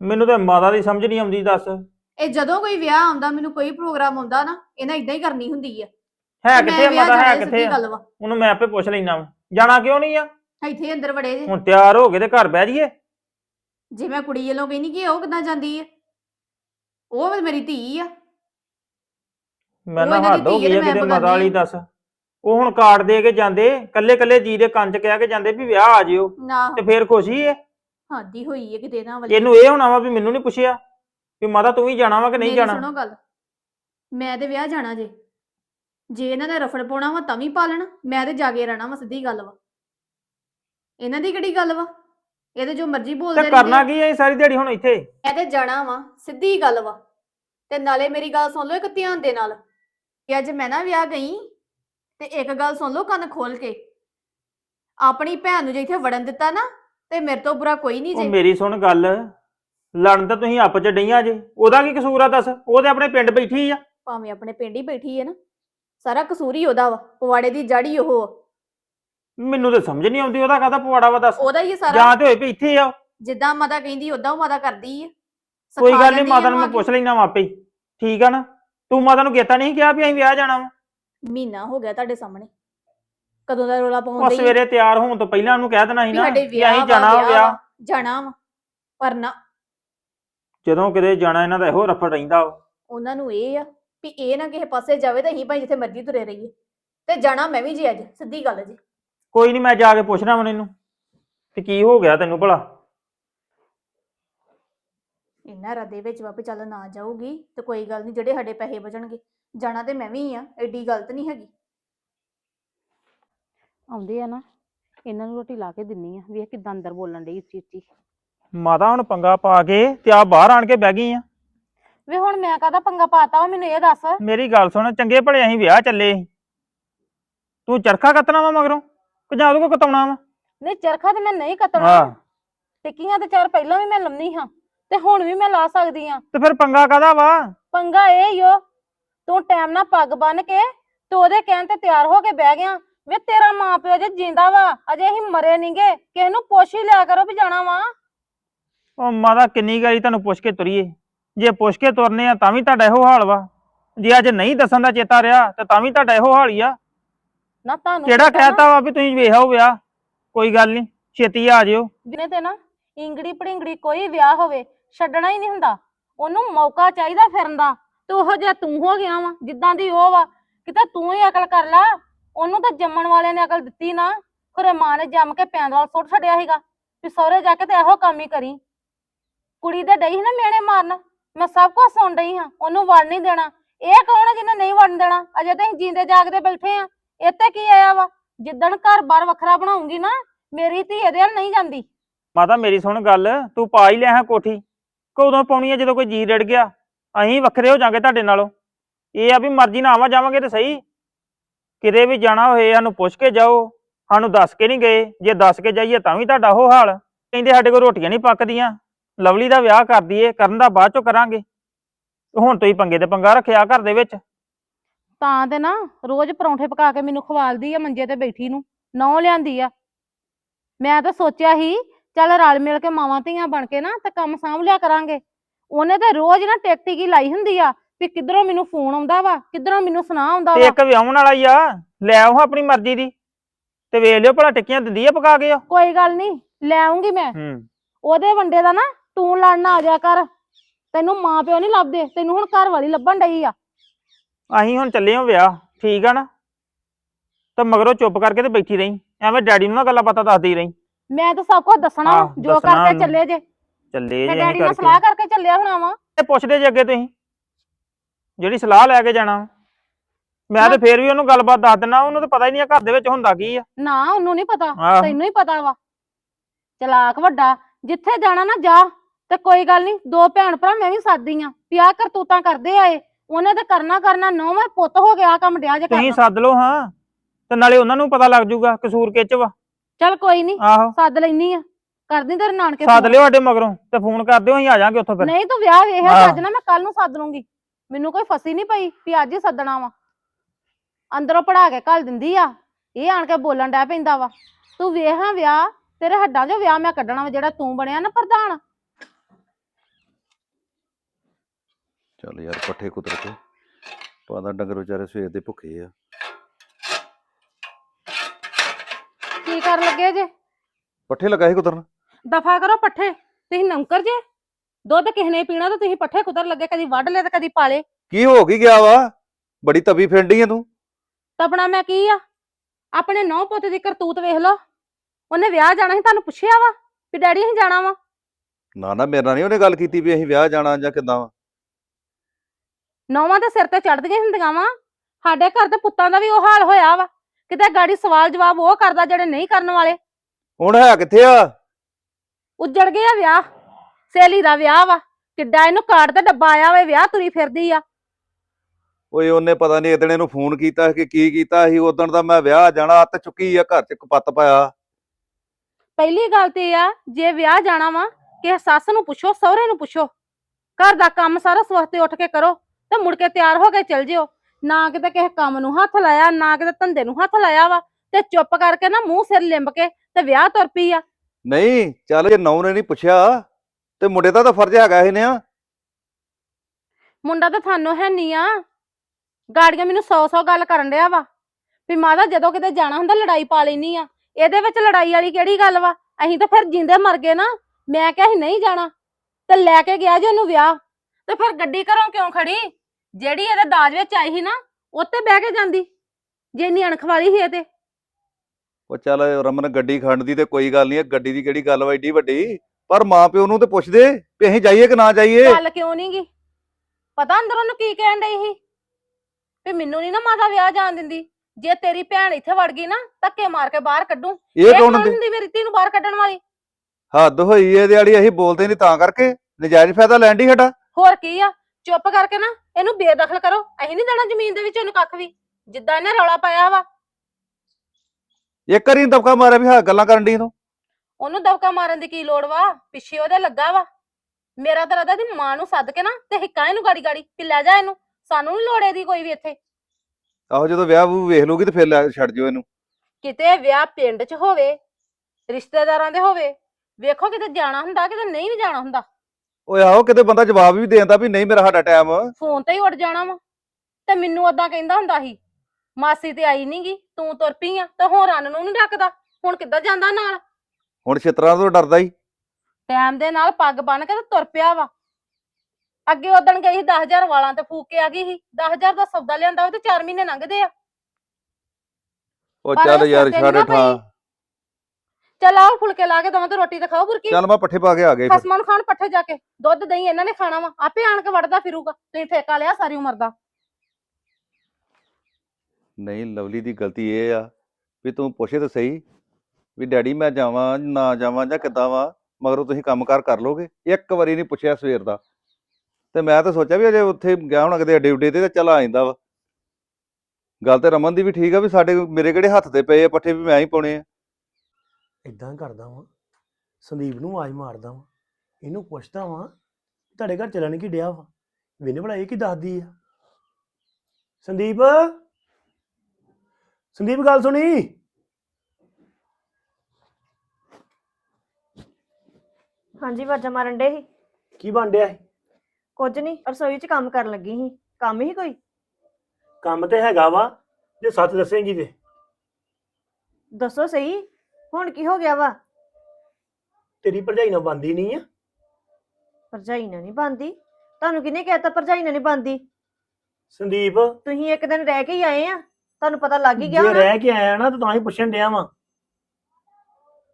ਮੈਨੂੰ ਤਾਂ ਮਾਤਾ ਦੀ ਸਮਝ ਨਹੀਂ ਆਉਂਦੀ ਦੱਸ। ਇਹ ਜਦੋਂ ਕੋਈ ਵਿਆਹ ਆਉਂਦਾ ਮੈਨੂੰ ਕੋਈ ਪ੍ਰੋਗਰਾਮ ਆਉਂਦਾ ਨਾ ਇਹਨਾਂ ਇਦਾਂ ਹੀ ਕਰਨੀ ਹੁੰਦੀ ਆ। ਹੈ ਕਿੱਥੇ ਆ ਮਾਤਾ ਹੈ ਕਿੱਥੇ ਆ? ਉਹਨੂੰ ਮੈਂ ਆਪੇ ਪੁੱਛ ਲੈਣਾ ਜਾਣਾ ਕਿਉਂ ਨਹੀਂ ਆ? ਇੱਥੇ ਅੰਦਰ ਵੜੇ ਜੇ। ਹੁਣ ਤਿਆਰ ਹੋ ਕੇ ਤੇ ਘਰ ਬਹਿ ਜਾਈਏ। ਜੇ ਮੈਂ ਕੁੜੀ ਵੱਲੋਂ ਕਹਿੰਦੀ ਕਿ ਉਹ ਕਿੱਦਾਂ ਜਾਂਦੀ ਆ? ਉਹ ਵੀ ਮੇਰੀ ਧੀ ਆ। ਮੈਂ ਉਹ ਨਾ ਇਹਨਾਂ ਦੀ ਹੱਦ ਹੋ ਧੀ ਗਈ ਆ ਆ ਤੇ ਮੈਂ ਕਿਤੇ ਮਾਤਾ ਬਗਾਨੀ ਵਾਲੀ ਆ। ਦੱਸ। ਉਹ ਹੁਣ ਕਾਰਡ ਦੇ ਕੇ ਜਾਂਦੇ ਕੱਲੇ ਕੱਲੇ ਜੀ ਦੇ ਕੰਨ ਚ ਕਹਿ ਕੇ ਜਾਂਦੇ ਵੀ ਵਿਆਹ ਆ ਜਿਓ। ਨਾ। ਤੇ ਫੇਰ ਖੁਸ਼ੀ ਏ ਹਾਦੀ ਹੋਈ ਹੈ ਕਿਤੇ ਨਾ ਵਾਲੀ। ਇਹਨੂੰ ਇਹ ਹੋਣਾ ਵਾ ਵੀ ਮੈਨੂੰ ਨਹੀਂ ਪੁੱਛਿਆ। ਵੀ ਮਾਤਾ ਤੂੰ ਹੀ ਜਾਣਾ ਵਾ ਕਿ ਨਹੀਂ ਮੇਰੀ ਜਾਣਾ? ਸੁਣੋ ਗੱਲ। ਮੈਂ ਤੇ ਵਿਆਹ ਜਾਣਾ ਜੇ। ਜੇ ਇਹਨਾਂ ਨੇ ਰਫੜ ਪਾਉਣਾ ਵਾ ਤਾਂ ਵੀ ਪਾ ਲੈਣਾ। ਮੈਂ ਤੇ ਜਾ ਕੇ ਰਹਿਣਾ ਵਾ ਸਿੱਧੀ ਗੱਲ ਵਾ। ਇਹਨਾਂ ਦੀ ਕਿਹੜੀ ਗੱਲ ਵਾ? ਇਹ ਤੇ ਜੋ ਮਰਜ਼ੀ ਬੋਲਦੇ ਤੇ ਰਹਿੰਦੇ ਕਰਨਾ। ਕੀ ਐ ਸਾਰੀ ਦਿਹਾੜੀ ਹੁਣ ਇੱਥੇ? ਮੈਂ ਤੇ ਜਾਣਾ ਵਾ ਸਿੱਧੀ ਗੱਲ ਵਾ। ਤੇ ਨਾਲੇ ਮੇਰੀ ਗੱਲ ਸੁਣ ਲਓ ਇੱਕ ਧਿਆਨ ਦੇ ਨਾਲ। ਕਿ ਅੱਜ ਮੈਂ ਨਾ ਵਿਆਹ ਗਈ ਤੇ ਇੱਕ ਗੱਲ ਸੁਣ ਲਓ ਕੰਨ ਖੋਲ ਕੇ। ਆਪਣੀ ਭੈਣ ਨੂੰ ਜੇ ਇੱਥੇ ਵੜਨ ਦਿੱਤਾ ਨਾ ਤੇ ਮੇਰੇ ਤੋਂ ਬੁਰਾ ਕੋਈ ਨਹੀਂ ਉਹ ਜੇ। ਮੇਰੀ ਸੁਣ ਗੱਲ। ਲੜਨ ਤਾਂ ਤੁਸੀਂ ਆਪ ਚ ਡਈਆਂ ਜੇ। ਉਹਦਾ ਕੀ ਕਸੂਰ ਆ ਦੱਸ? ਉਹ ਤੇ ਆਪਣੇ ਪਿੰਡ ਬੈਠੀ ਆ। ਭਾਵੇਂ ਆਪਣੇ ਪਿੰਡ ਹੀ ਬੈਠੀ ਹੈ ਨਾ। ਸਾਰਾ ਕਸੂਰ ਹੀ ਉਹਦਾ ਵਾ ਪਵਾੜੇ ਦੀ ਜੜ ਹੀ ਉਹ ਆ। ਮੈਨੂੰ ਤਾਂ ਸਮਝ ਨਹੀਂ ਆਉਂਦੀ ਉਹਦਾ ਕਾਹਦਾ ਪਵਾੜਾ ਵਾ ਦੱਸ। ਉਹਦਾ ਹੀ ਹੈ ਸਾਰਾ। ਜਾਂ ਤੇ ਹੋਏ ਵੀ ਇੱਥੇ ਆ। ਉਹ। ਜਿੱਦਾਂ ਮਾਤਾ ਕਹਿੰਦੀ ਉਦਾਂ ਉਹ ਮਾਤਾ ਕਰਦੀ ਹੈ ਕੋਈ ਗੱਲ ਨਹੀਂ ਮਾਤਾ ਨੂੰ ਇਹਨੂੰ ਮੈਂ ਪੁੱਛ ਲੈਣਾ ਆਪੇ ਹੀ। ਠੀਕ ਆ ਨਾ? ਤੂੰ ਮਾਤਾ ਨੂੰ ਗੇਤਾ ਨਹੀਂ ਕਿਹਾ ਵੀ ਅਸੀਂ ਵਿਆਹ ਜਾਣਾ ਵਾ? ਮਹੀਨਾ ਹੋ ਗਿਆ ਤੁਹਾਡੇ ਸਾਹਮਣੇ। ਕਦੋਂ ਦਾ ਰੋਲਾ ਉਹ ਪਾਉਂਦੇ ਸਵੇਰੇ ਤਿਆਰ ਹੋਣ ਤੋਂ ਪਹਿਲਾਂ ਉਹਨੂੰ ਕਹਿ ਦੇਣਾ ਸੀ ਵੀ ਨਾ ਸਾਡੇ ਵੀ ਵਿਆਹ ਅਸੀਂ ਵਾ, ਜਾਣਾ ਵਾ ਵਿਆਹ ਵਾ, ਜਾਣਾ ਵਾ। ਪਰ ਨਾ ਜਦੋਂ ਕਿਤੇ ਜਾਣਾ ਇਹਨਾਂ ਦਾ ਇਹੋ ਰਫੜ ਰਹਿੰਦਾ ਵਾ। ਉਹਨਾਂ ਨੂੰ ਇਹ ਆ ਵੀ ਇਹ ਨਾ ਕਿਸੇ ਪਾਸੇ ਜਾਵੇ ਤਾਂ ਅਸੀਂ ਭਾਈ ਜਿੱਥੇ ਮਰਜ਼ੀ ਤੁਰੇ ਰਹੀਏ। ਤੇ ਜਾਣਾ ਮੈਂ ਵੀ ਜੀ ਅੱਜ ਸਿੱਧੀ ਗੱਲ ਜੀ। ਕੋਈ ਨਹੀਂ ਮੈਂ ਜਾ ਕੇ ਪੁੱਛਣਾ ਹੁਣ ਇਹਨੂੰ ਤੇ ਕੀ ਹੋ ਗਿਆ ਤੈਨੂੰ ਭਲਾ। ਇਹਨਾਂ ਰਦੇ ਵਿੱਚ ਵਾ ਵੀ ਚੱਲ ਨਾ ਜਾਊਗੀ ਤੇ ਕੋਈ ਗੱਲ ਨਹੀਂ ਜਿਹੜੇ ਸਾਡੇ ਪੈਸੇ ਬਚਣਗੇ ਜਾਣਾ ਤੇ ਮੈਂ ਵੀ ਆ ਐਡੀ ਗਲਤ ਨਹੀਂ ਹੈਗੀ। ਆਉਂਦੇ ਆ ਨਾ ਇਹਨਾਂ ਨੂੰ ਰੋਟੀ ਲਾ ਕੇ ਦਿੰਨੀ ਆ ਵੇਖ ਕਿਦਾਂ ਅੰਦਰ ਬੋਲਣ ਡਈ ਉੱਚੀ ਉੱਚੀ ਮਾਤਾ ਹੁਣ ਪੰਗਾ ਪਾ ਕੇ ਤੇ ਆ ਬਾਹਰ ਆਣ ਕੇ ਬਹਿ ਗਈ ਆ। ਵੇ ਹੁਣ ਮੈਂ ਕਾਹਦਾ ਪੰਗਾ ਪਾਤਾ ਵਾ ਮੈਨੂੰ ਇਹ ਦੱਸ। ਮੇਰੀ ਗੱਲ ਸੁਣ ਚੰਗੇ ਭਲੇ ਅਸੀਂ ਵਿਆਹ ਚੱਲੇ ਸੀ। ਤੂੰ ਚਰਖਾ ਕੱਤਣਾ ਵਾ ਮਗਰੋਂ ਕਿ ਜਾਂ ਉਹਦੇ ਕੋ ਕਤਾਉਣਾ ਵਾ? ਨਹੀਂ ਚਰਖਾ ਤੇ ਮੈਂ ਨਹੀਂ ਕੱਤਣਾ। ਹਾਂ। ਟਿੱਕੀਆਂ ਤੇ ਚਾਰ ਪਹਿਲਾਂ ਵੀ ਮੈਂ ਲੰਮੀ ਹਾਂ ਤੇ ਹੁਣ ਵੀ ਮੈਂ ਲਾ ਸਕਦੀ ਆ ਤੇ ਫਿਰ ਪੰਗਾ ਕਾਦਾ ਵਾ? ਪੰਗਾ ਇਹ ਹੀ ਓ ਤੂੰ ਟਾਈਮ ਨਾਲ ਪੱਗ ਬੰਨ ਕੇ ਤੇ ਉਹਦੇ ਕਹਿਣ ਤੇ ਤਿਆਰ ਹੋ ਕੇ ਬਹਿ ਗਿਆ। ਵੇ ਤੇਰਾ ਮਾਂ ਪਿਓ ਅਜੇ ਜਿੰਦਾ ਵਾ ਅਜੇ ਅਸੀਂ ਮਰੇ ਨਹੀਂਗੇ ਕਿਸੇ ਨੂੰ ਪੁੱਛ ਹੀ ਲਿਆ ਕਰੋ ਵੀ ਜਾਣਾ ਵਾ। ਉਹ ਮਾਤਾ ਕਿੰਨੀ ਵਾਰੀ ਤੁਹਾਨੂੰ ਪੁੱਛ ਕੇ ਤੁਰੀਏ? ਜੇ ਪੁੱਛ ਕੇ ਤੁਰਨੇ ਆ ਤਾਂ ਵੀ ਤੁਹਾਡਾ ਇਹੋ ਹਾਲ ਵਾ। ਜੇ ਅੱਜ ਨਹੀਂ ਦੱਸਣ ਦਾ ਚੇਤਾ ਰਿਹਾ ਤੇ ਤਾਂ ਵੀ ਤੁਹਾਡਾ ਇਹੋ ਹਾਲ ਹੀ ਆ। ਨਾ ਤੁਹਾਨੂੰ ਕਿਹੜਾ ਪਤਾ ਨਾ, ਕਹਿਤਾ ਵਾ ਵੀ ਤੁਸੀਂ ਵੇਖਾਓ ਵਿਆਹ ਕੋਈ ਗੱਲ ਨਹੀਂ ਛੇਤੀ ਆ ਜਿਓ। ਜਿਹਨੇ ਤੇ ਨਾ ਇੰਗੜੀ ਪੜਿੰਗੜੀ ਕੋਈ ਵਿਆਹ ਹੋਵੇ ਛੱਡਣਾ ਹੀ ਨਹੀਂ ਹੁੰਦਾ। ਉਹਨੂੰ ਮੌਕਾ ਚਾਹੀਦਾ ਫਿਰਨ ਦਾ। ਤੇ ਉਹੋ ਜਿਹਾ ਤੂੰ ਹੋ ਗਿਆ ਵਾ ਜਿੱਦਾਂ ਦੀ ਉਹ ਵਾ। ਕਿਤੇ ਤੂੰ ਹੀ ਅਕਲ ਕਰ ਲਾ। ਉਹਨੂੰ ਤਾਂ ਜੰਮਣ ਵਾਲਿਆਂ ਨੇ ਅਕਲ ਦਿੱਤੀ ਨਾ। ਖਰੇ ਮਾਂ ਨੇ ਜੰਮ ਕੇ ਪੈਂਦ ਵਾਲ ਸੁੱਟ ਛੱਡਿਆ ਸੀਗਾ। ਵੀ ਸਹੁਰੇ ਜਾ ਕੇ ਤੇ ਇਹੋ ਕੰਮ ਹੀ ਕਰੀ। ਕੁੜੀ ਦੇ ਡਈ ਸੀ ਨਾ ਮੇਣੇ ਮਾਰਨ, ਮੈਂ ਸਭ ਕੁਝ ਸੁਣ ਰਹੀ ਹਾਂ, ਉਹਨੂੰ ਵੜ ਨਹੀਂ ਦੇਣਾ। ਇਹ ਕੌਣ ਹੈ ਜਿਹਨੇ ਨਹੀਂ ਵੜਨ ਦੇਣਾ? ਅਜੇ ਤਾਂ ਅਸੀਂ ਜੀਂਦੇ ਜਾਗਦੇ ਬੈਠੇ ਆ ਇੱਥੇ ਕੀ ਆਇਆ ਵਾ? ਜਿੱਦਣ ਘਰ-ਬਾਰ ਵੱਖਰਾ ਬਣਾਉਂਗੀ ਨਾ, ਮੇਰੀ ਧੀ ਇਹਦੇ ਨਾਲ ਨਹੀਂ ਜਾਂਦੀ। ਮਾਤਾ, ਮੇਰੀ ਸੁਣ ਗੱਲ, ਤੂੰ ਪਾ ਹੀ ਲਿਆ ਹੈ ਕੋਠੀ। ਕਦੋਂ ਪਾਉਣੀ ਆ ਜਦੋਂ ਕੋਈ ਜੀ ਰੜ ਗਿਆ? ਅਸੀਂ ਵੱਖਰੇ ਹੋ ਜਾਾਂਗੇ ਤੁਹਾਡੇ ਨਾਲੋਂ। ਇਹ ਆ ਵੀ ਮਰਜ਼ੀ ਨਾਲ ਆਵਾਂ, ਜਾਵਾਂਗੇ ਤੇ ਸਹੀ। ਕਿਤੇ ਵੀ ਜਾਣਾ ਹੋਏ, ਸਾਨੂੰ ਪੁੱਛ ਕੇ ਜਾਓ। ਸਾਨੂੰ ਦੱਸ ਕੇ ਨਹੀਂ ਗਏ। ਜੇ ਦੱਸ ਕੇ ਜਾਈਏ ਤਾਂ ਵੀ ਤੁਹਾਡਾ ਉਹ ਹਾਲ। ਕਹਿੰਦੇ ਸਾਡੇ ਕੋਲ ਰੋਟੀਆਂ ਨਹੀਂ ਪੱਕਦੀਆਂ। ਲਵਲੀ ਦਾ ਵਿਆਹ ਕਰ ਦਈਏ ਕਰਨ ਦਾ ਬਾਅਦ ਚੋਂ ਕਰਾਂਗੇ। ਹੁਣ ਤੁਸੀਂ ਪੰਗੇ ਤੇ ਪੰਗਾ ਰੱਖਿਆ ਘਰ ਦੇ ਵਿੱਚ। ਤਾਂ ਤੇ ਨਾ ਰੋਜ਼ ਪਰੌਂਠੇ ਪਕਾ ਕੇ ਮੈਨੂੰ ਖਵਾਲਦੀ ਆ ਮੰਜੇ ਤੇ ਬੈਠੀ ਨੂੰ ਨੌ ਲਿਆਂਦੀ ਆ। ਮੈਂ ਤਾਂ ਸੋਚਿਆ ਸੀ ਚੱਲ ਰਲ ਮਿਲ ਕੇ ਮਾਵਾਂ ਧੀਆਂ ਬਣ ਕੇ ਨਾ ਤੇ ਕੰਮ ਸਾਂਭ ਲਿਆ ਕਰਾਂਗੇ। ਉਹਨੇ ਤਾਂ ਰੋਜ਼ ਨਾ ਟਿਕ ਟਿਕੀ ਲਾਈ ਹੁੰਦੀ ਆ ਵੀ ਕਿੱਧਰੋਂ ਮੈਨੂੰ ਫੋਨ ਆਉਂਦਾ ਵਾ ਕਿੱਧਰੋਂ ਮੈਨੂੰ ਸੁਣਾ ਆਉਂਦਾ ਤੇ ਵਾ ਇੱਕ ਵਿਆਹਣ ਵਾਲਾ ਹੀ ਆ ਲੈ ਆਓ ਆਪਣੀ ਮਰਜ਼ੀ ਦੀ। ਤੇ ਵੇਖ ਲਿਓ ਭਲਾ ਟਿੱਕੀਆਂ ਦਿੰਦੀ ਆ ਪਕਾ ਕੇ ਉਹ। ਕੋਈ ਗੱਲ ਨਹੀਂ ਲੈ ਆਉਂਗੀ ਮੈਂ। ਹੂੰ। ਉਹਦੇ ਵੰਡੇ ਦਾ ਨਾ ਤੂੰ ਲੜਨ ਆ ਜਾ ਕਰ। ਤੈਨੂੰ ਮਾਂ ਪਿਓ ਨਹੀਂ ਲੱਭਦੇ ਤੈਨੂੰ ਹੁਣ ਘਰ ਵਾਲੀ ਲੱਭਣ ਡਈ ਆ। ਅਸੀਂ ਹੁਣ ਚੱਲੇ ਹਾਂ ਵਿਆਹ ਠੀਕ ਆ ਨਾ? ਤਾਂ ਮਗਰੋਂ ਚੁੱਪ ਕਰਕੇ ਤੇ ਬੈਠੀ ਰਹੀ। ਐਵੇਂ ਡੈਡੀ ਨੂੰ ਨਾ ਗੱਲਾਂ ਪਤਾ ਦੱਸਦੀ ਰਹੀ। ਮੈਂ ਤਾਂ ਸਭ ਕੁਝ ਦੱਸਣਾ ਵਾ, ਜੋ ਦੱਸਣਾ ਕਰਕੇ ਉਹਨੂੰ। ਚੱਲੇ ਜੇ। ਚੱਲੇ ਤੇ ਜੇ ਡੈਡੀ ਅਸੀਂ ਨਾਲ ਕਰਕੇ। ਸਲਾਹ ਕਰਕੇ ਚੱਲਿਆ ਹੋਣਾ ਵਾ। ਤੇ ਪੁੱਛਦੇ ਜੇ ਅੱਗੇ ਤੁਸੀਂ। ਜਿਹੜੀ ਸਲਾਹ ਲੈ ਕੇ ਜਾਣਾ। ਮੈਂ ਤੇ ਫੇਰ ਵੀ ਉਹਨੂੰ ਗੱਲਬਾਤ ਦੱਸ ਦਿੰਦਾ ਉਹਨੂੰ ਤਾਂ ਪਤਾ ਹੀ ਨਹੀਂ ਆ ਘਰ ਦੇ ਵਿੱਚ ਹੁੰਦਾ ਕੀ ਆ। ਨਾ ਉਹਨੂੰ ਨਹੀਂ ਪਤਾ ਆਹੋ। ਤੈਨੂੰ ਹੀ ਪਤਾ ਵਾ। ਚਲਾਕ ਵੱਡਾ ਜਿੱਥੇ ਜਾਣਾ ਨਾ ਜਾ। ਤੇ ਕੋਈ ਗੱਲ ਨਹੀਂ ਦੋ ਭੈਣ ਭਰਾ ਮੈਂ ਵੀ ਸਾਦੀ ਆ। ਪਿਆ ਕਰਤੂਤਾਂ ਕਰਦੇ ਆਏ ਉਹਨੇ ਤੇ ਕਰਨਾ ਕਰਨਾ ਨੌਵੇਂ ਪੁੱਤ ਹੋ ਗਿਆ ਕੰਮ ਡਿਆ ਜੇ ਤੁਸੀਂ ਕਰਨਾ। ਸੱਦ ਲਓ ਹਾਂ ਤੇ ਨਾਲੇ ਉਹਨਾਂ ਨੂੰ ਪਤਾ ਲੱਗ ਜਾਊਗਾ ਕਸੂਰ ਕਿੱਚ ਵਾ। ਚੱਲ ਕੋਈ ਨਹੀਂ ਆਹੋ। ਸੱਦ ਲੈਨੀ ਆ। ਕਰਦੀ ਤੇਰੇ ਨਾਨਕੇ ਸੱਦ phone। ਲਿਓ ਸਾਡੇ ਮਗਰੋਂ ਤੇ ਫੋਨ ਕਰ ਦਿਓ ਅਸੀਂ ਆ ਜਾਾਂਗੇ ਉੱਥੋਂ ਫਿਰ। ਨਹੀਂ ਤੂੰ ਵਿਆਹ ਵੇਖਿਆ ਆਹ। ਸੱਜਣਾ ਮੈਂ ਕੱਲ ਨੂੰ ਸੱਦ ਲੂੰਗੀ। ਮੈਨੂੰ ਕੋਈ ਫਸੀ ਨਹੀਂ ਪਈ ਵੀ ਅੱਜ ਹੀ ਸੱਦਣਾ ਵਾ। ਅੰਦਰੋਂ ਪੜਾ ਕੇ ਘੱਲ ਦਿੰਦੀ ਆ ਇਹ ਆਣ ਕੇ ਬੋਲਣ ਡੈ ਪੈਂਦਾ ਵਾ। ਤੂੰ ਵੇਖ ਵਿਆਹ ਤੇਰੇ ਹੱਡਾਂ 'ਚੋਂ ਵਿਆਹ ਮੈਂ ਕੱਢਣਾ ਵਾ ਜਿਹੜਾ ਤੂੰ ਬਣਿਆ ਨਾ ਪ੍ਰਧਾਨ। ਚੱਲ ਯਾਰ ਪੱਠੇ ਕੁਤਰ ਕੇ ਪਤਾ ਡੰਗਰ ਵਿਚਾਰੇ ਸਵੇਰ ਦੇ ਭੁੱਖੇ ਆ। ਕੀ ਕਰਨ ਲੱਗੇ ਜੇ? ਪੱਠੇ ਲਗਾ ਸੀ ਕੁਤਰਨ। ਦਫਾ ਕਰੋ ਪੱਠੇ ਤੁਸੀਂ ਨੌਕਰ ਜੇ। ਦੁੱਧ ਕਿਸੇ ਨੇ ਪੀਣਾ ਤਾਂ ਤੁਸੀਂ ਪੱਠੇ ਕੁਤਰ ਲੱਗੇ ਕਦੀ ਵੱਢ ਲਏ ਤੇ ਕਦੀ ਪਾਲੇ ਕੀ ਹੋ ਕੀ ਗਿਆ ਵਾ? ਬੜੀ ਤਵੀ ਫਿਰਦੀ ਆ ਤੂੰ। ਤਪਣਾ ਮੈਂ ਕੀ ਆ? ਆਪਣੇ ਨੌ ਪੁੱਤ ਦੀ ਕਰਤੂਤ ਵੇਖ ਲਓ। ਉਹਨੇ ਵਿਆਹ ਜਾਣਾ ਸੀ ਤੁਹਾਨੂੰ ਪੁੱਛਿਆ ਵਾ ਵੀ ਡੈਡੀ ਅਸੀਂ ਜਾਣਾ ਵਾ। ਨਾ ਨਾ ਮੇਰੇ ਨਾਲ ਨਹੀਂ ਉਹਨੇ ਗੱਲ ਕੀਤੀ ਵੀ ਅਸੀਂ ਵਿਆਹ ਜਾਣਾ ਜਾਂ ਕਿੱਦਾਂ ਵਾ। ਨੌਵਾਂ ਦੇ ਸਿਰ ਤੇ ਚੜਦੀਆਂ ਹੁੰਦੀਆਂ ਵਾ। ਸਾਡੇ ਘਰ ਦੇ ਪੁੱਤਾਂ ਦਾ ਵੀ ਉਹ ਹਾਲ ਹੋਇਆ ਵਾ। ਕਿਤੇ ਗਾੜੀ ਸਵਾਲ ਜਵਾਬ ਉਹ ਕਰਦਾ ਜਿਹੜੇ ਨਹੀਂ ਕਰਨ ਵਾਲੇ। ਹੁਣ ਹੈ ਕਿੱਥੇ ਆ? ਉੱਜੜ ਗਿਆ ਵਿਆਹ। ਸੇਲੀ ਦਾ ਵਿਆਹ ਵਾ। ਕਿੱਡਾ ਇਹਨੂੰ ਕਾਰਡ ਤੇ ਡੱਬਾ ਆਇਆ ਵਾ ਵਿਆਹ ਤੁਰੀ ਫਿਰਦੀ ਆ। ਓਏ ਉਹਨੇ ਪਤਾ ਨਹੀਂ ਇਦਣੇ ਨੂੰ ਫੋਨ ਕੀਤਾ ਕਿ ਕੀ ਕੀਤਾ ਸੀ। ਉਦੋਂ ਦਾ ਮੈਂ ਵਿਆਹ ਜਾਣਾ ਅੱਤ ਚੁੱਕੀ ਆ ਘਰ ਚ ਕਪੱਤ ਪਾਇਆ। ਪਹਿਲੀ ਗੱਲ ਤੇ ਇਹ ਆ ਜੇ ਵਿਆਹ ਜਾਣਾ ਵਾ ਕਿਸੇ ਸੱਸ ਨੂੰ ਪੁੱਛੋ ਸਹੁਰੇ ਨੂੰ ਪੁੱਛੋ। ਘਰ ਦਾ ਕੰਮ ਸਾਰਾ ਸਵਖਤੇ ਉੱਠ ਕੇ ਕਰੋ। ਤੇ ਮੁੜ ਕੇ ਤਿਆਰ ਹੋ ਕੇ ਚਲ ਜਿਓ। ਨਾ ਕਿਤੇ ਕਿਸੇ ਕੰਮ ਨੂੰ ਹੱਥ ਲਾਇਆ ਨਾ ਕਿਤੇ ਧੰਦੇ ਨੂੰ ਹੱਥ ਲਾਇਆ ਵਾ। ਤੇ ਚੁੱਪ ਕਰਕੇ ਨਾ ਮੂੰਹ ਸਿਰ ਲਿੰਬ ਕੇ ਤੇ ਵਿਆਹ ਤੁਰ ਪਈ ਆ। ਨਹੀਂ ਚੱਲ ਜੇ ਨੌ ਨੇ ਨਹੀਂ ਪੁੱਛਿਆ ਤੇ ਮੁੰਡੇ ਦਾ ਤਾਂ ਫਰਜ਼ ਹੈਗਾ ਇਹਨੇ ਆ ਮੁੰਡਾ ਤਾਂ ਤੁਹਾਨੂੰ ਹੈ ਨਹੀਂ ਆ। ਗਾੜੀਆਂ ਮੈਨੂੰ ਸੌ ਸੌ ਗੱਲ ਕਰਨ ਡਿਆ ਵਾ। ਵੀ ਮਾਤਾ ਜਦੋਂ ਕਿਤੇ ਜਾਣਾ ਹੁੰਦਾ ਲੜਾਈ ਪਾ ਲੈਣੀ ਆ। ਇਹਦੇ ਵਿੱਚ ਲੜਾਈ ਵਾਲੀ ਕਿਹੜੀ ਗੱਲ ਵਾ? ਅਸੀਂ ਤਾਂ ਫਿਰ ਜਿੰਦੇ ਮਰ ਗਏ ਨਾ। ਮੈਂ ਕਿਹਾ ਸੀ ਨਹੀਂ ਜਾਣਾ। ਤੇ ਲੈ ਕੇ ਗਿਆ ਜੀ ਉਹਨੂੰ ਵਿਆਹ। ਤੇ ਫਿਰ ਗੱਡੀ ਘਰੋਂ ਕਿਉਂ ਖੜੀ? ਜਿਹੜੀ ਇਹਦੇ ਦਾਜ ਵਿੱਚ ਆਈ ਸੀ ਨਾ ਉੱਤੇ ਬਹਿ ਕੇ ਜਾਂਦੀ ਜੇ ਇੰਨੀ ਅਣਖ ਵਾਲੀ ਸੀ ਇਹ ਤੇ। ਉਹ ਚੱਲ ਰਮਨ ਗੱਡੀ ਖੜਨ ਦੀ ਤੇ ਕੋਈ ਗੱਲ ਨਹੀਂ ਗੱਡੀ ਦੀ ਕਿਹੜੀ ਗੱਲ ਵਾ ਏਡੀ ਵੱਡੀ? ਪਰ ਮਾਂ ਪਿਓ ਨੂੰ ਤੇ ਪੁੱਛਦੇ ਵੀ ਅਸੀਂ ਜਾਈਏ ਕਿ ਨਾ ਜਾਈਏ? ਗੱਲ ਕਿਉਂ ਨਹੀਂ ਗੀ? ਪਤਾ ਅੰਦਰ ਉਹਨੂੰ ਕੀ ਕਹਿਣ ਡਈ ਸੀ? ਵੀ ਮੈਨੂੰ ਨਹੀਂ ਨਾ ਮਾਤਾ ਵਿਆਹ ਜਾਣ ਦਿੰਦੀ। ਜੇ ਤੇਰੀ ਭੈਣ ਇੱਥੇ ਵੜ ਗਈ ਨਾ ਧੱਕੇ ਮਾਰ ਕੇ ਬਾਹਰ ਕੱਢੂ। ਇਹ ਕੌਣ ਹੁੰਦੀ ਹੁੰਦੀ ਮੇਰੀ ਧੀ ਨੂੰ ਬਾਹਰ ਕੱਢਣ ਵਾਲੀ? ਹੱਦ ਹੋਈ ਇਹਦੇ ਵਾਲੀ ਅਸੀਂ ਬੋਲਦੇ ਨਹੀਂ ਤਾਂ ਕਰਕੇ। ਨਜਾਇਜ਼ ਫਾਇਦਾ ਲੈਣ ਦੀ ਸਾਡਾ। ਹੋਰ ਕੀ ਆ? ਚੁੱਪ ਕਰਕੇ ਨਾ ਇਹਨੂੰ ਬੇਦਖਲ ਕਰੋ ਅਸੀਂ ਨਹੀਂ ਦੇਣਾ ਜ਼ਮੀਨ ਦੇ ਵਿੱਚ ਉਹਨੂੰ ਕੱਖ ਵੀ ਜਿੱਦਾਂ ਇਹਨੇ ਰੌਲਾ ਪਾਇਆ ਵਾ। ਇੱਕ ਵਾਰੀ ਨੀ ਦਬਕਾ ਮਾਰਿਆ ਵੀ ਹਾਂ ਗੱਲਾਂ ਕਰਨ ਦੀ ਨੂੰ ਉਹਨੂੰ ਦਵਕਾ ਮਾਰਨ ਦੀ ਕੀ ਲੋੜ ਵਾ? ਪਿੱਛੇ ਉਹਦੇ ਲੱਗਾ ਵਾ। ਮੇਰਾ ਤਾਂ ਰਦਾ ਦੀ ਮਾਂ ਨੂੰ ਸੱਦ ਕੇ ਨਾ ਤੇ ਹਿੱਕਾਂ ਇਹਨੂੰ ਗਾੜੀ ਗਾੜੀ ਕਿ ਲੈ ਜਾ ਇਹਨੂੰ। ਸਾਨੂੰ ਨਹੀਂ ਲੋੜ ਇਹਦੀ ਕੋਈ ਵੀ ਇੱਥੇ। ਆਹੋ ਜਦੋਂ ਵਿਆਹ ਵੂ ਵੇਖ ਲੂਗੀ ਤੇ ਫਿਰ ਲੈ ਛੱਡ ਜਿਓ ਇਹਨੂੰ। ਕਿਤੇ ਵਿਆਹ ਪਿੰਡ 'ਚ ਹੋਵੇ ਰਿਸ਼ਤੇਦਾਰਾਂ ਦੇ ਹੋਵੇ ਵੇਖੋ ਕਿਤੇ ਜਾਣਾ ਹੁੰਦਾ ਕਿਤੇ ਨਹੀਂ ਵੀ ਜਾਣਾ ਹੁੰਦਾ। ਓਏ ਆਹੋ ਕਿਤੇ ਬੰਦਾ ਜਵਾਬ ਵੀ ਦੇਂਦਾ ਵੀ ਨਹੀਂ ਮੇਰਾ ਸਾਡਾ ਟਾਈਮ ਫੋਨ ਤੇ ਹੀ ਉੱਡ ਜਾਣਾ ਵਾ। ਤੇ ਮੈਨੂੰ ਓਦਾਂ ਕਹਿੰਦਾ ਹੁੰਦਾ ਸੀ ਮਾਸੀ ਤੇ ਆਈ ਨੀ ਗੀ ਤੂੰ ਤੁਰ ਪਈ ਆ ਤੇ ਹੁਣ ਰੰਨ ਨੂੰ ਨਹੀਂ ਡੱਕਦਾ ਹੁਣ ਕਿੱਦਾਂ ਜਾਂਦਾ ਨਾਲ? ਹੁਣ ਛਿੱਤਰਾਂ ਤੋਂ ਡਰਦਾ ਹੀ ਟਾਈਮ ਦੇ ਨਾਲ ਪੱਗ ਬੰਨ ਕੇ ਤੇ ਤੁਰ ਪਿਆ ਵਾ। ਅੱਗੇ ਉਦਣ ਗਈ ਸੀ 10000 ਵਾਲਾਂ ਤੇ ਫੂਕ ਕੇ ਆ ਗਈ ਸੀ। 10000 ਦਾ ਸੌਦਾ ਲਿਆਂਦਾ ਉਹ ਤੇ 4 ਮਹੀਨੇ ਲੰਘਦੇ ਆ। ਉਹ ਪਰ ਚੱਲ ਇਹ ਯਾਰ ਨੀ ਛੱਡ ਨਾ ਠਾਂ। ਚੱਲ ਆਓ ਫੁਲਕੇ ਲਾ ਕੇ ਦਵਾਂ ਤੇ ਰੋਟੀ ਤਾਂ ਖਾਓ ਬੁਰਕੀ। ਚੱਲ ਮੈਂ ਪੱਠੇ ਪਾ ਕੇ ਆ ਗਏ ਫਿਰ। ਖਸਮਾਂ ਨੂੰ ਖਾਣ ਪੱਠੇ ਜਾ ਕੇ। ਦੁੱਧ ਦਹੀਂ ਇਹਨਾਂ ਨੇ ਖਾਣਾ ਵਾ। ਆਪੇ ਆਣ ਕੇ ਵੜਦਾ ਫਿਰੂਗਾ। ਤੁਸੀਂ ਠੇਕਾ ਲਿਆ ਸਾਰੀ ਉਮਰ ਦਾ। ਨਹੀਂ ਲਵਲੀ ਦੀ ਗਲਤੀ ਇਹ ਆ ਵੀ ਤੂੰ ਪੁੱਛੇ ਤਾਂ ਸਹੀ ਵੀ ਡੈਡੀ ਮੈਂ ਜਾਵਾਂ ਨਾ ਜਾਵਾਂ ਜਾਂ ਕਿੱਦਾਂ ਵਾਂ ਮਗਰੋਂ ਤੁਸੀਂ ਕੰਮਕਾਰ ਕਰ ਲੋਗੇ। ਇੱਕ ਵਾਰੀ ਨਹੀਂ ਪੁੱਛਿਆ ਸਵੇਰ ਦਾ। ਤੇ ਮੈਂ ਤਾਂ ਸੋਚਿਆ ਵੀ ਅਜੇ ਉੱਥੇ ਗਿਆ ਹੋਣਾ ਕਿਤੇ ਉੱਡੇ ਤੇ ਤਾਂ ਚੱਲ ਆ ਜਾਂਦਾ ਵਾ। ਗੱਲ ਤੇ ਰਮਨ ਦੀ ਵੀ ਠੀਕ ਆ ਵੀ ਸਾਡੇ ਮੇਰੇ ਕਿਹੜੇ ਹੱਥ ਤੇ ਪਏ ਆ ਪੱਠੇ ਵੀ ਮੈਂ ਹੀ ਪਾਉਣੇ ਆ। ਇਦਾਂ ਕਰਦਾ ਵਾਂ ਸੰਦੀਪ ਨੂੰ ਆਵਾਜ਼ ਮਾਰਦਾ ਵਾਂ ਇਹਨੂੰ ਪੁੱਛਦਾ ਵਾਂ ਤੁਹਾਡੇ ਘਰ ਚੱਲਣ ਕੀ ਡਿਆ ਵਾ? ਵੇਨੇ ਭਲਾ ਇਹ ਕੀ ਦੱਸਦੀ ਆ? ਸੰਦੀਪ? ਸੰਦੀਪ ਗੱਲ ਸੁਣੀ? ਹਾਂਜੀ ਵਾਜਾ ਮਾਰਨ ਡੇ ਸੀ। ਕੀ ਬਣ ਡਿਆ ਇਹ? ਕੁਝ ਨਹੀਂ ਰਸੋਈ 'ਚ ਕੰਮ ਕਰਨ ਲੱਗੀ ਸੀ। ਕੰਮ ਹੀ ਕੋਈ? ਕੰਮ ਤੇ ਹੈਗਾ ਵਾ ਜੇ ਸੱਚ ਦੱਸੇਂਗੀ ਤੇ। ਦੱਸੋ ਸਹੀ। ਹੁਣ ਕੀ ਹੋ ਗਿਆ ਵਾ? ਤੇਰੀ ਭਰਜਾਈ ਨਾਲ ਬੰਦੀ ਨਹੀਂ ਆ। ਭਰਜਾਈ ਨਾਲ ਨਹੀਂ ਬੰਦੀ ਤੁਹਾਨੂੰ ਕਿਹਨੇ ਕਹਿਤਾ ਭਰਜਾਈ ਨਾਲ ਨਹੀਂ ਬੰਦੀ ਸੰਦੀਪ। ਤੁਸੀਂ ਇੱਕ ਦਿਨ ਰਹਿ ਕੇ ਹੀ ਆਏ ਆ। ਤੁਹਾਨੂੰ ਪਤਾ ਲੱਗ ਹੀ ਗਿਆ ਜੇ ਹੋਣਾ। ਰਹਿ ਕੇ ਆਇਆ ਨਾ ਤਾਂ ਤਾਂ ਹੀ ਪੁੱਛਣ ਡਿਆ ਵਾਂ।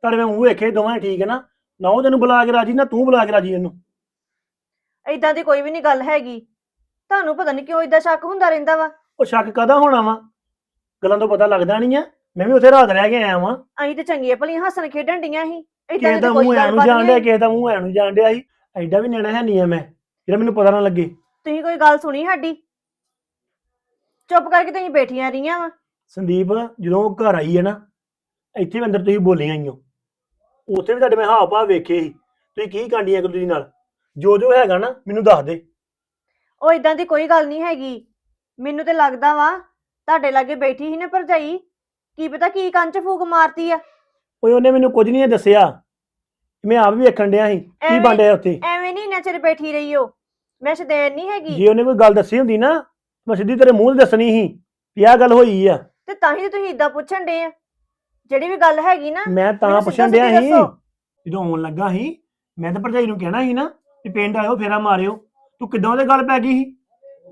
ਤੁਹਾਡੇ ਮੈਂ ਮੂੰਹ ਵੇਖੇ ਦੋਵਾਂ ਠੀਕ ਹੈ ਨਾ। ਨਾ ਉਹ ਤੈਨੂੰ ਬੁਲਾ ਕੇ ਰਾਜੀ ਨਾ ਤੂੰ ਬੁਲਾ ਕੇ ਰਾਜੀ ਇਹਨੂੰ ਏਦਾਂ ਦੀ ਕੋਈ ਵੀ ਨਹੀਂ ਗੱਲ ਹੈਗੀ। ਤੁਹਾਨੂੰ ਪਤਾ ਨਹੀਂ ਕਿਉਂ ਏਦਾਂ ਸ਼ੱਕ ਹੁੰਦਾ ਰਹਿੰਦਾ ਵਾ। ਉਹ ਸ਼ੱਕ ਕਾਦਾ ਹੋਣਾ ਵਾ? ਗੱਲਾਂ ਤੋਂ ਪਤਾ ਲੱਗਦਾ ਨਹੀਂ ਆ। ਮੈਂ ਵੀ ਉੱਥੇ ਰਾਤ ਰਹਿ ਕੇ ਆਇਆ ਵਾਂ। ਅਸੀਂ ਤੇ ਚੰਗੀਆਂ ਭਲੀਆਂ ਹੱਸਣ ਖੇਡਣ ਡੀਆਂ ਸੀ। ਏਦਾਂ ਕਿਸੇ ਦੀ ਦਾ ਤਾਂ ਕੋਈ ਮੂੰਹ ਐ ਨੂੰ ਗੱਲਬਾਤ ਜਾਣ ਨਹੀਂ ਡਿਆ ਹੈਗੀ। ਕਿਸੇ ਦਾ ਮੂੰਹ ਐ ਨੂੰ ਜਾਣ ਡਿਆ ਸੀ। ਐਡਾ ਵੀ ਨਿਆਣਾ ਹੈ ਨਹੀਂ ਆ ਮੈਂ ਜਿਹੜਾ ਮੈਨੂੰ ਪਤਾ ਨਾ ਲੱਗੇ। ਤੁਸੀਂ ਕੋਈ ਗੱਲ ਸੁਣੀ ਸਾਡੀ? ਚੁੱਪ ਕਰਕੇ ਤੁਸੀਂ ਬੈਠੀਆਂ ਰਹੀਆਂ ਵਾ। ਸੰਦੀਪ ਜਦੋਂ ਉਹ ਘਰ ਆਈ ਹੈ ਨਾ ਇੱਥੇ ਵੀ ਅੰਦਰ ਤੁਸੀਂ ਬੋਲੀਆਂ ਆਈਓ ਉੱਥੇ ਵੀ ਤੁਹਾਡੇ ਮੈਂ ਹਾਵ ਭਾਵ ਵੇਖੇ ਸੀ। ਤੁਸੀਂ ਕੀ ਕਾਂਡੀਆਂ ਇੱਕ ਦੂਜੀ ਨਾਲ? ਜੋ ਜੋ ਹੈਗਾ ਨਾ ਮੈਨੂੰ ਦੱਸ ਦੇ। ਉਹ ਇਦਾਂ ਦੀ ਕੋਈ ਗੱਲ ਨਹੀਂ ਹੈਗੀ। ਮੈਨੂੰ ਤੇ ਲੱਗਦਾ ਵਾ ਤੁਹਾਡੇ ਲਾਗੇ ਬੈਠੀ ਸੀ ਨਾ ਭਰਜਾਈ। ਕੀ ਪਤਾ ਕੀ ਕੰਨ ਚ ਫੂਕ ਮਾਰਤੀ ਆ? ਓਏ ਉਹਨੇ ਮੈਨੂੰ ਕੁਝ ਨਹੀਂ ਦੱਸਿਆ। ਮੈਂ ਆਪ ਵੀ ਵੇਖਣ ਡਿਆ ਸੀ ਕੀ ਐਵੇਂ- ਬਾਂਡਿਆ ਉੱਥੇ। ਐਵੇਂ ਨਹੀਂ ਇੰਨਾ ਚਿਰ ਬੈਠੀ ਰਹੀ ਹੋ ਮੈਂ ਸ਼ਦੈਨ ਨਹੀਂ ਹੈਗੀ। ਜੇ ਉਹਨੇ ਕੋਈ ਗੱਲ ਦੱਸੀ ਹੁੰਦੀ ਨਾ ਮੈਂ ਸਿੱਧੀ ਤੇਰੇ ਮੂੰਹ 'ਤੇ ਦੱਸਣੀ ਸੀ ਵੀ ਆਹ ਗੱਲ ਹੋਈ ਆ। ਤੇ ਤਾਂ ਹੀ ਤਾਂ ਤੁਸੀਂ ਇਦਾਂ ਪੁੱਛਣ ਡੇ ਆ। ਜਿਹੜੀ ਵੀ ਗੱਲ ਹੈਗੀ ਨਾ ਮੈਂ ਤਾਂ ਮੈਨੂੰ ਪੁੱਛਣ ਸਿੱਧਾ ਡਿਆ ਸਿੱਧੀ ਸੀ। ਦੱਸੋ। ਜਦੋਂ ਆਉਣ ਲੱਗਾ ਸੀ ਮੈਂ ਤਾਂ ਭਰਜਾਈ ਨੂੰ ਕਹਿਣਾ ਸੀ ਨਾ ਵੀ ਪਿੰਡ ਆਇਓ ਫੇਰਾ ਮਾਰਿਓ। ਤੂੰ ਕਿੱਦਾਂ ਉਹਦੇ ਗੱਲ ਪੈ ਗਈ ਸੀ?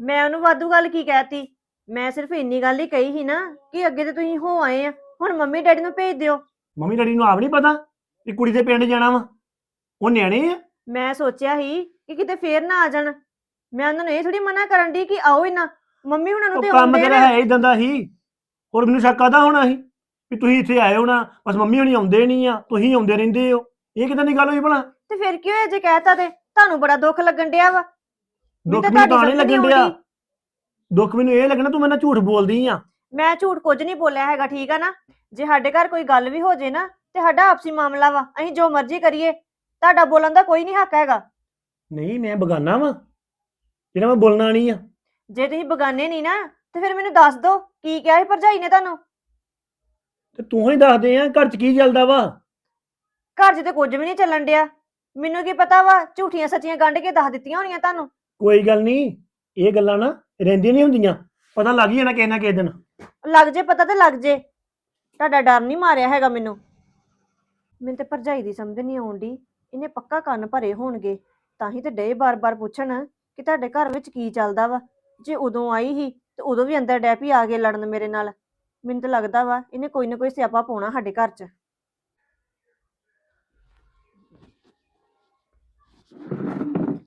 ਮੈਂ ਉਹਨੂੰ ਵਾਧੂ ਗੱਲ ਕੀ ਕਹਿਤੀ? ਮੈਂ ਸਿਰਫ ਇੰਨੀ ਗੱਲ ਹੀ ਕਹੀ ਸੀ ਨਾ ਕਿ ਅੱਗੇ ਤੇ ਤੁਸੀਂ ਹੋ ਆਏ ਆ। ਹੁਣ ਮੰਮੀ ਡੈਡੀ ਨੂੰ ਭੇਜ ਦਿਓ। ਮੰਮੀ ਡੈਡੀ ਨੂੰ ਆਪ ਨਹੀਂ ਪਤਾ ਵੀ ਕੁੜੀ ਦੇ ਪਿੰਡ ਜਾਣਾ ਵਾ? ਉਹ ਨਿਆਣੇ ਆ। ਮੈਂ ਸੋਚਿਆ ਸੀ ਕਿ ਕਿਤੇ ਫੇਰ ਨਾ ਆ ਜਾਣ। ਮੈਂ ਉਹਨਾਂ ਨੂੰ ਇਹ ਥੋੜੀ ਮਨਾ ਕਰਨ ਦੀ ਕਿ ਆਓ ਹੀ ਨਾ ਮੰਮੀ ਹੁਣਾਂ ਨੂੰ ਉਹ ਤੇ ਕੰਮ ਆਉਂਦੇ ਤੇਰਾ ਹੈ ਇਦਾਂ ਦਾ ਹੀ। ਹੋਰ ਮੈਨੂੰ ਸ਼ੱਕ ਆਦਾ ਹੋਣਾ ਸੀ ਵੀ ਤੁਸੀਂ ਇੱਥੇ ਆਏ ਹੋ ਨਾ ਬਸ ਮੰਮੀ ਹੁਣੀ ਆਉਂਦੇ ਨਹੀਂ ਆ ਤੁਸੀਂ ਆਉਂਦੇ ਰਹਿੰਦੇ ਹੋ। ਇਹ ਕਿਦਾਂ ਦੀ ਗੱਲ ਹੋਈ ਭਲਾ? ਤੇ ਫਿਰ ਕੀ ਹੋਇਆ ਜੇ ਕਹਿਤਾ ਤੇ? ਤੁਹਾਨੂੰ ਬੜਾ ਦੁੱਖ ਲੱਗਣ ਡਿਆ ਵਾ। ਮੈਨੂੰ ਦੁੱਖ ਤਾਂ ਤਾਂ ਨਹੀਂ ਸਮਝ ਲੱਗਣ ਡਿਆ। ਆਉਂਦੀ। ਦੁੱਖ ਮੈਨੂੰ ਇਹ ਲੱਗਣਾ ਤੂੰ ਮੇਰੇ ਨਾਲ ਝੂਠ ਬੋਲਦੀ ਆ। ਮੈਂ ਝੂਠ ਕੁਝ ਨਹੀਂ ਬੋਲਿਆ ਹੈਗਾ ਠੀਕ ਆ ਨਾ? ਜੇ ਸਾਡੇ ਘਰ ਕੋਈ ਗੱਲ ਵੀ ਹੋ ਜੇ ਨਾ ਤੇ ਸਾਡਾ ਆਪਸੀ ਮਾਮਲਾ ਵਾ ਅਸੀਂ ਜੋ ਮਰਜ਼ੀ ਕਰੀਏ ਤੁਹਾਡਾ ਬੋਲਣ ਦਾ ਕੋਈ ਨਹੀਂ ਹੱਕ ਹੈਗਾ। ਨਹੀਂ ਮੈਂ ਬਗਾਨਾ ਵਾ ਜਿਹੜਾ ਮੈਂ ਬੋਲਣਾ ਨਹੀਂ ਆ। ਜੇ ਤੁਸੀਂ ਬਗਾਨੇ ਨਹੀਂ ਨਾ ਤੇ ਫਿਰ ਮੈਨੂੰ ਦੱਸ ਦਿਓ ਕੀ ਕਿਹਾ ਸੀ ਭਰਜਾਈ ਨੇ ਤੁਹਾਨੂੰ? ਤੇ ਤੂੰ ਹੀ ਦੱਸ ਦੇ ਆ ਘਰ 'ਚ ਕੀ ਚੱਲਦਾ ਵਾ? ਘਰ 'ਚ ਤੇ ਕੁਝ ਵੀ ਨਹੀਂ ਚੱਲਣ ਡਿਆ। ਮੈਨੂੰ ਕੀ ਪਤਾ ਵਾ ਝੂਠੀਆਂ ਸੱਚੀਆਂ ਗੰਢ ਕੇ ਦੱਸ ਦਿੱਤੀਆਂ ਹੋਣੀਆਂ ਤੁਹਾਨੂੰ? ਕੋਈ ਗੱਲ ਨਹੀਂ ਇਹ ਗੱਲਾਂ ਨਾ ਰਹਿੰਦੀਆਂ ਨਹੀਂ ਹੁੰਦੀਆਂ। ਪਤਾ ਲੱਗ ਹੀ ਜਾਣਾ ਕਿਸੇ ਨਾ ਕਿਸੇ ਦਿਨ। ਲੱਗ ਜੇ ਪਤਾ ਤੇ ਲੱਗ ਜੇ। ਤੁਹਾਡਾ ਡਰ ਨਹੀਂ ਮਾਰਿਆ ਹੈਗਾ ਮੈਨੂੰ। ਮੈਨੂੰ ਤੇ ਭਰਜਾਈ ਦੀ ਸਮਝ ਨਹੀਂ ਆਉਂਦੀ ਇਹਨੇ ਪੱਕਾ ਕੰਨ ਭਰੇ ਹੋਣਗੇ। ਤਾਂ ਹੀ ਤੇ ਡੇ ਬਾਰ-ਬਾਰ ਪੁੱਛਣ ਕਿ ਤੁਹਾਡੇ ਘਰ ਵਿੱਚ ਕੀ ਚੱਲਦਾ ਵਾ? ਜੇ ਉਦੋਂ ਆਈ ਸੀ ਤੇ ਉਦੋਂ ਵੀ ਅੰਦਰ ਡੈਪੀ ਆ ਕੇ ਲੜਨ ਮੇਰੇ ਨਾਲ। ਮੈਨੂੰ ਤਾਂ ਲੱਗਦਾ ਵਾ ਇਹਨੇ ਕੋਈ ਨਾ ਕੋਈ ਸਿਆਪਾ ਪਾਉਣਾ ਸਾਡੇ ਘਰ 'ਚ।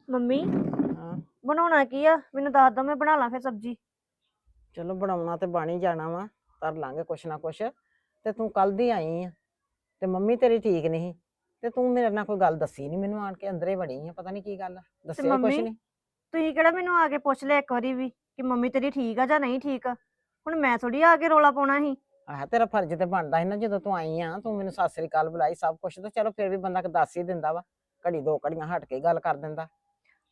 ਮੰਮੀ? ਹਾਂ। ਬਣਾਉਣਾ ਕੀ ਆ? ਮੈਨੂੰ ਦੱਸ ਦੋ ਮੈਂ ਬਣਾ ਲਾਂ ਫਿਰ ਸਬਜ਼ੀ। ਚਲੋ ਬਣਾਉਣਾ ਤੇ ਬਣ ਹੀ ਜਾਣਾ ਵਾ ਕਰ ਲਾਂਗੇ ਕੁਛ ਨਾ ਕੁਛ। ਤੇ ਤੂੰ ਕੱਲ ਦੀ ਆਈ ਆ ਤੇ ਮੰਮੀ ਤੇਰੀ ਠੀਕ ਨਹੀਂ ਤੇ ਤੂੰ ਮੇਰੇ ਨਾਲ ਕੋਈ ਗੱਲ ਦੱਸੀ ਨਹੀਂ ਮੈਨੂੰ ਆਣ ਕੇ ਅੰਦਰੇ ਵੜੀ ਆ ਪਤਾ ਨਹੀਂ ਕੀ ਗੱਲ ਆ। ਦੱਸਿਆ ਕੁਛ ਮੰਮੀ? ਨਹੀਂ। ਤੁਸੀਂ ਕਿਹੜਾ ਮੈਨੂੰ ਆ ਕੇ ਪੁੱਛ ਲਿਆ ਇੱਕ ਵਾਰੀ ਵੀ ਕਿ ਮੰਮੀ ਤੇਰੀ ਠੀਕ ਆ ਜਾਂ ਨਹੀਂ ਠੀਕ ਹੁਣ ਮੈਂ ਥੋੜੀ ਆ ਕੇ ਰੋਲਾ ਪਾਉਣਾ ਸੀ। ਆਹ ਤੇਰਾ ਫਰਜ਼ ਤੇ ਬਣਦਾ ਸੀ ਨਾ ਜਦੋਂ ਤੂੰ ਆਈ ਆ ਤੂੰ ਮੈਨੂੰ ਸਤਿ ਸ੍ਰੀ ਅਕਾਲ ਬੁਲਾਈ ਸਭ ਕੁਛ ਤੇ ਚਲੋ ਫਿਰ ਵੀ ਬੰਦਾ ਕ ਦੱਸ ਹੀ ਦਿੰਦਾ ਵਾ। ਘੜੀ ਦੋ ਘੜੀਆਂ ਹਟ ਕੇ ਗੱਲ ਕਰ ਦਿੰਦਾ।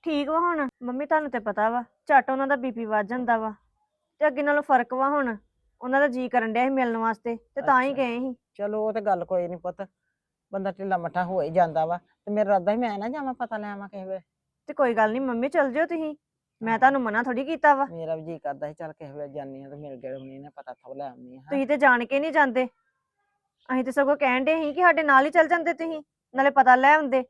ਠੀਕ ਵਾ ਹੁਣ? ਮੰਮੀ ਤੁਹਾਨੂੰ ਤੇ ਪਤਾ ਵਾ ਝੱਟ ਉਹਨਾਂ ਦਾ ਬੀਪੀ ਵੱਧ ਜਾਂਦਾ ਵਾ। ਤੇ ਅੱਗੇ ਨਾਲੋਂ ਫ਼ਰਕ ਵਾ ਹੁਣ ਉਹਨਾਂ ਦਾ ਜੀ ਕਰਨ ਡਿਆ ਸੀ ਮਿਲਣ ਵਾਸਤੇ ਤੇ ਤਾਂ ਹੀ ਅੱਛਾ। ਗਏ ਸੀ। ਚਲੋ ਉਹ ਤੇ ਗੱਲ ਕੋਈ ਨਹੀਂ ਪੁੱਤ ਬੰਦਾ ਢਿੱਲਾ ਮੱਠਾ ਹੋ ਹੀ ਜਾਂਦਾ ਵਾ ਤੇ ਮੇਰਾ ਇਰਾਦਾ ਸੀ ਮੈਂ ਨਾ ਜਾਵਾਂ ਪਤਾ ਲੈ ਆਵਾਂ ਕਿਸੇ ਵੇਲੇ। ਤੇ ਕੋਈ ਗੱਲ ਨਹੀਂ ਮੰਮੀ ਚੱਲ ਜਿਓ ਤੁਸੀਂ ਮੈਂ ਤੁਹਾਨੂੰ ਮਨਾ ਥੋੜੀ ਕੀਤਾ ਵਾ। ਮੇਰਾ ਵੀ ਜੀ ਕਰਦਾ ਸੀ ਚੱਲ ਕਿਸੇ ਵੇਲੇ ਜਾਨੀ ਆ ਤੇ ਮਿਲ ਗਏ ਉਹਨੇ ਨੇ ਪਤਾ ਥੋ ਲੈ ਆਉਣੀ ਆ ਹੈਂ। ਤੁਸੀਂ ਤੇ ਜਾਣ ਕੇ ਨਹੀਂ ਜਾਂਦੇ। ਅਸੀਂ ਤੇ ਸਗੋਂ ਕਹਿਣ ਦੇ ਸੀ ਕਿ ਸਾਡੇ ਨਾਲ ਹੀ ਚੱਲ ਜਾਂਦੇ ਤੁਸੀਂ ਨਾਲੇ ਪਤਾ ਲੈ ਆਉਂਦੇ।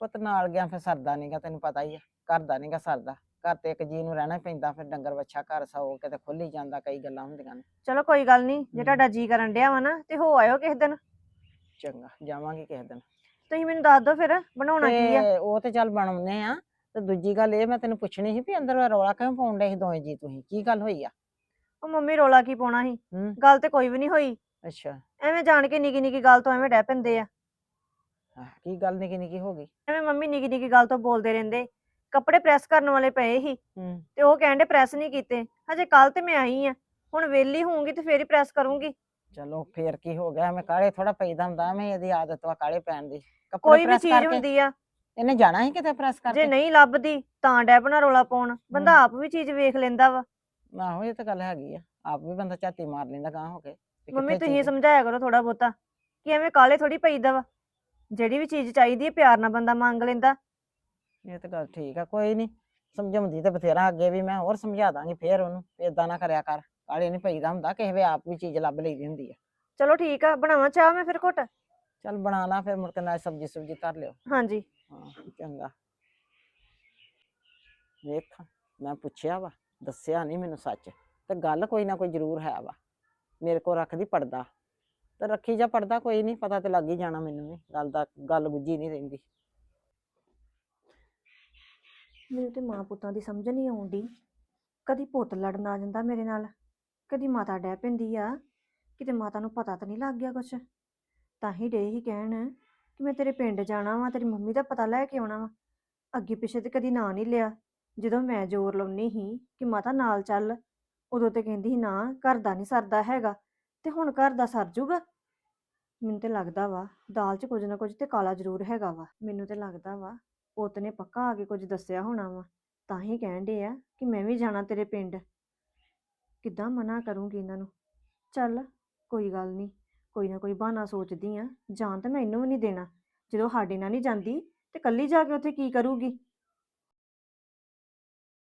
ਪੁੱਤ ਨਾਲ ਗਿਆ ਫਿਰ ਸਰਦਾ ਨਹੀਂਗਾ ਤੈਨੂੰ ਪਤਾ ਹੀ ਆ ਘਰ ਦਾ ਨਹੀਂਗਾ ਸਰਦਾ। ਘਰ ਤੇ ਇੱਕ ਜੀ ਨੂੰ ਰਹਿਣਾ ਹੀ ਪੈਂਦਾ ਫਿਰ ਡੰਗਰ ਵੱਛਾ ਘਰ ਸੌ ਕਿਤੇ ਖੁੱਲ ਹੀ ਜਾਂਦਾ ਕਈ ਗੱਲਾਂ ਹੁੰਦੀਆਂ ਨੇ। ਚਲੋ ਕੋਈ ਗੱਲ ਨਹੀਂ ਜੇ। ਤੁਹਾਡਾ ਜੀ ਕਰਨ ਡਿਆ ਵਾ ਨਾ ਤੇ ਹੋ ਆਇਓ ਕਿਸੇ ਦਿਨ। ਚੰਗਾ ਜਾਵਾਂਗੇ ਕਿਸੇ ਦਿਨ। ਤੁਸੀਂ ਮੈਨੂੰ ਦੱਸ ਦਿਓ ਫਿਰ ਬਣਾਉਣਾ ਕੀ ਆ? ਤੇ ਉਹ ਤੇ ਚੱਲ ਬਣਾਉਨੇ ਆ ਤੇ ਦੂਜੀ ਗੱਲ ਇਹ ਮੈਂ ਤੈਨੂੰ ਪੁੱਛਣੀ ਸੀ ਵੀ ਅੰਦਰ ਰੌਲਾ ਕਿਉਂ ਪਾਉਣ ਡਏ ਸੀ ਦੋਵੇਂ ਜੀ ਤੁਸੀਂ? ਕੀ ਗੱਲ ਹੋਈ ਆ? ਉਹ ਮੰਮੀ ਰੋਲਾ ਕੀ ਪਾਉਣਾ ਸੀ? ਹੂੰ। ਗੱਲ ਤੇ ਕੋਈ ਵੀ ਨਹੀਂ ਹੋਈ। ਅੱਛਾ। ਐਵੇਂ ਜਾਣ ਕੇ ਨਿੱਕੀ ਨਿੱਕੀ ਗੱਲ ਤੋਂ ਐਵੇਂ ਪੈਂਦੇ ਆ। ਆਹ, ਕੀ ਗੱਲ ਨਿੱਕੀ ਨਿੱਕੀ ਹੋ ਗਈ? ਐਵੇਂ ਮੰਮੀ ਨਿੱਕੀ ਨਿੱਕੀ ਗੱਲ ਤੋਂ ਬੋਲਦੇ ਰਹਿੰਦੇ। ਕੱਪੜੇ ਪ੍ਰੈਸ ਕਰਨ ਵਾਲੇ ਪਏ ਸੀ ਹੂੰ। ਤੇ ਉਹ ਕਹਿੰਦੇ ਪ੍ਰੈਸ ਨਹੀਂ ਕੀਤੇ। ਹਜੇ ਕੱਲ ਤੇ ਮੈਂ ਆਈ ਆ। ਹੁਣ ਵਿਹਲੀ ਹੋਊਂਗੀ ਤੇ ਫੇਰ ਹੀ ਪ੍ਰੈਸ ਕਰੂੰਗੀ। ਚਲੋ ਫੇਰ ਕੀ ਹੋ ਗਿਆ? ਮੈਂ ਕਾਲੇ ਥੋੜਾ ਪੈਦਾ ਹੁੰਦਾ ਮੈਂ ਇਹਦੀ ਆਦਤ ਵਾ ਕਾਲੇ ਪੈਣ ਦੀ। ਕੱਪੜੇ ਕੋਈ ਵੀ ਚੀਜ਼ ਕਰਕੇ ਹੁੰਦੀ ਆ। ਇਹਨੇ ਜਾਣਾ ਸੀ ਕਿਤੇ ਪ੍ਰੈਸ ਕਰਕੇ? ਜੇ ਨਹੀਂ ਲੱਭਦੀ ਤਾਂ ਡੈ ਬਣਾ ਰੋਲਾ ਪਾਉਣ। ਬੰਦਾ ਆਪ ਵੀ ਚੀਜ਼ ਵੇਖ ਲੈਂਦਾ ਵਾ। ਆਹੋ ਇਹ ਤਾਂ ਗੱਲ ਹੈਗੀ ਆ। ਆਪ ਵੀ ਬੰਦਾ ਝਾਤੀ ਮਾਰ ਲੈਂਦਾ ਗਾਂ ਹੋ ਕੇ। ਵੀ ਮੰਮੀ ਕਿੱਥੇ ਤੁਸੀਂ ਚੀਜ਼। ਸਮਝਾਇਆ ਕਰੋ ਥੋੜਾ ਬਹੁਤਾ ਕਿ ਐਵੇਂ ਕਾਲੇ ਥੋੜੀ ਪਈਦਾ ਵਾ। ਜਿਹੜੀ ਵੀ ਚੀਜ਼ ਚਾਹੀਦੀ ਹੈ ਪਿਆਰ ਨਾਲ ਬੰਦਾ ਮੰਗ ਲੈਂਦਾ। ਇਹ ਤਾਂ ਗੱਲ ਠੀਕ ਆ ਕੋਈ ਨਹੀਂ ਸਮਝਾਉਂਦੀ ਤੇ ਬਥੇਰਾ ਅੱਗੇ ਵੀ ਮੈਂ ਹੋਰ ਸਮਝਾ ਦਾਂਗੀ ਫੇਰ ਉਹਨੂੰ ਇਦਾਂ ਨਾ ਕਰਿਆ ਕਰ ਕਾਲੇ ਨਹੀਂ ਪਈਦਾ ਹੁੰਦਾ ਕਿਸੇ ਵੇ ਆਪ ਵੀ ਚੀਜ਼ ਲੱਭ ਲਈਦੀ ਹੁੰਦੀ ਆ। ਚਲੋ ਠੀਕ ਆ ਬਣਾਵਾਂ ਚਾਹ ਮੈਂ ਫਿਰ ਘੁੱਟ? ਚੱਲ ਬਣਾ ਲਾ ਫਿਰ ਮੁੜ ਕੇ ਨਾਲ ਸਬਜੀ ਸੁਬਜੀ ਧਰ ਲਿਓ। ਹਾਂਜੀ। ਹਾਂ ਚੰਗਾ। ਵੇਖ ਮੈਂ ਪੁੱਛਿਆ ਵਾ ਦੱਸਿਆ ਨਹੀਂ ਮੈਨੂੰ ਸੱਚ ਤੇ ਗੱਲ ਕੋਈ ਨਾ ਕੋਈ ਜ਼ਰੂਰ ਹੈ ਵਾ। ਮੇਰੇ ਕੋਲ ਰੱਖਦੀ ਪੜਦਾ ਤੇ ਰੱਖੀ ਜਾ ਪੜਦਾ ਕੋਈ ਨਹੀਂ ਪਤਾ ਤੇ ਲੱਗ ਹੀ ਜਾਣਾ ਮੈਨੂੰ ਵੀ, ਗੱਲ ਦਾ ਗੱਲ ਗੁੱਜੀ ਨਹੀਂ ਰਹਿੰਦੀ। ਮੈਨੂੰ ਤੇ ਮਾਂ ਪੁੱਤਾਂ ਦੀ ਸਮਝ ਨਹੀਂ ਆਉਂਦੀ। ਕਦੀ ਪੁੱਤ ਲੜਨ ਆ ਜਾਂਦਾ ਮੇਰੇ ਨਾਲ, ਕਦੀ ਮਾਤਾ ਡੈ ਪੈਂਦੀ ਆ, ਕਿਤੇ ਮਾਤਾ ਨੂੰ ਪਤਾ ਤਾਂ ਨਹੀਂ ਲੱਗ ਗਿਆ ਕੁਛ। ਤਾਂ ਹੀ ਡੇ ਹੀ ਕਹਿਣ ਕਿ ਮੈਂ ਤੇਰੇ ਪਿੰਡ ਜਾਣਾ ਵਾ, ਤੇਰੀ ਮੰਮੀ ਦਾ ਪਤਾ ਲੈ ਕੇ ਆਉਣਾ ਵਾ। ਅੱਗੇ ਪਿੱਛੇ ਤੇ ਕਦੀ ਨਾਂ ਨਹੀਂ ਲਿਆ। ਜਦੋਂ ਮੈਂ ਜ਼ੋਰ ਲਾਉਣੀ ਸੀ ਕਿ ਮਾਤਾ ਨਾਲ ਚੱਲ, ਉਦੋਂ ਤੇ ਕਹਿੰਦੀ ਸੀ, ਨਾ, ਘਰ ਦਾ ਨਹੀਂ ਸਰਦਾ ਹੈਗਾ। ਤੇ ਹੁਣ ਘਰ ਦਾ ਸਰ ਜੂਗਾ? ਮੈਨੂੰ ਤੇ ਲੱਗਦਾ ਵਾ, ਦਾਲ 'ਚ ਕੁਝ ਨਾ ਕੁਝ ਤੇ ਕਾਲਾ ਜ਼ਰੂਰ ਹੈਗਾ ਵਾ, ਮੈਨੂੰ ਤੇ ਲੱਗਦਾ ਵਾ, ਪੁੱਤ ਨੇ ਪੱਕਾ ਆ ਕੇ ਕੁਝ ਦੱਸਿਆ ਹੋਣਾ ਵਾ, ਤਾਂ ਹੀ ਕਹਿਣ ਦੇ ਆ ਕਿ ਮੈਂ ਵੀ ਜਾਣਾ ਤੇਰੇ ਪਿੰਡ। ਕਿੱਦਾਂ ਮਨਾ ਕਰੂੰਗੀ ਇਹਨਾਂ ਨੂੰ? ਚੱਲ, ਕੋਈ ਗੱਲ ਨਹੀਂ ਕੋਈ ਨਾ ਕੋਈ ਬਹਾਨਾ ਸੋਚਦੀ ਆ, ਜਾਣ ਤਾਂ ਮੈਂ ਇਹਨੂੰ ਵੀ ਨਹੀਂ ਦੇਣਾ, ਜਦੋਂ ਸਾਡੇ ਨਾਲ ਨਹੀਂ ਜਾਂਦੀ ਤੇ ਕੱਲੀ ਜਾ ਕੇ ਉੱਥੇ ਕੀ ਕਰੂਗੀ?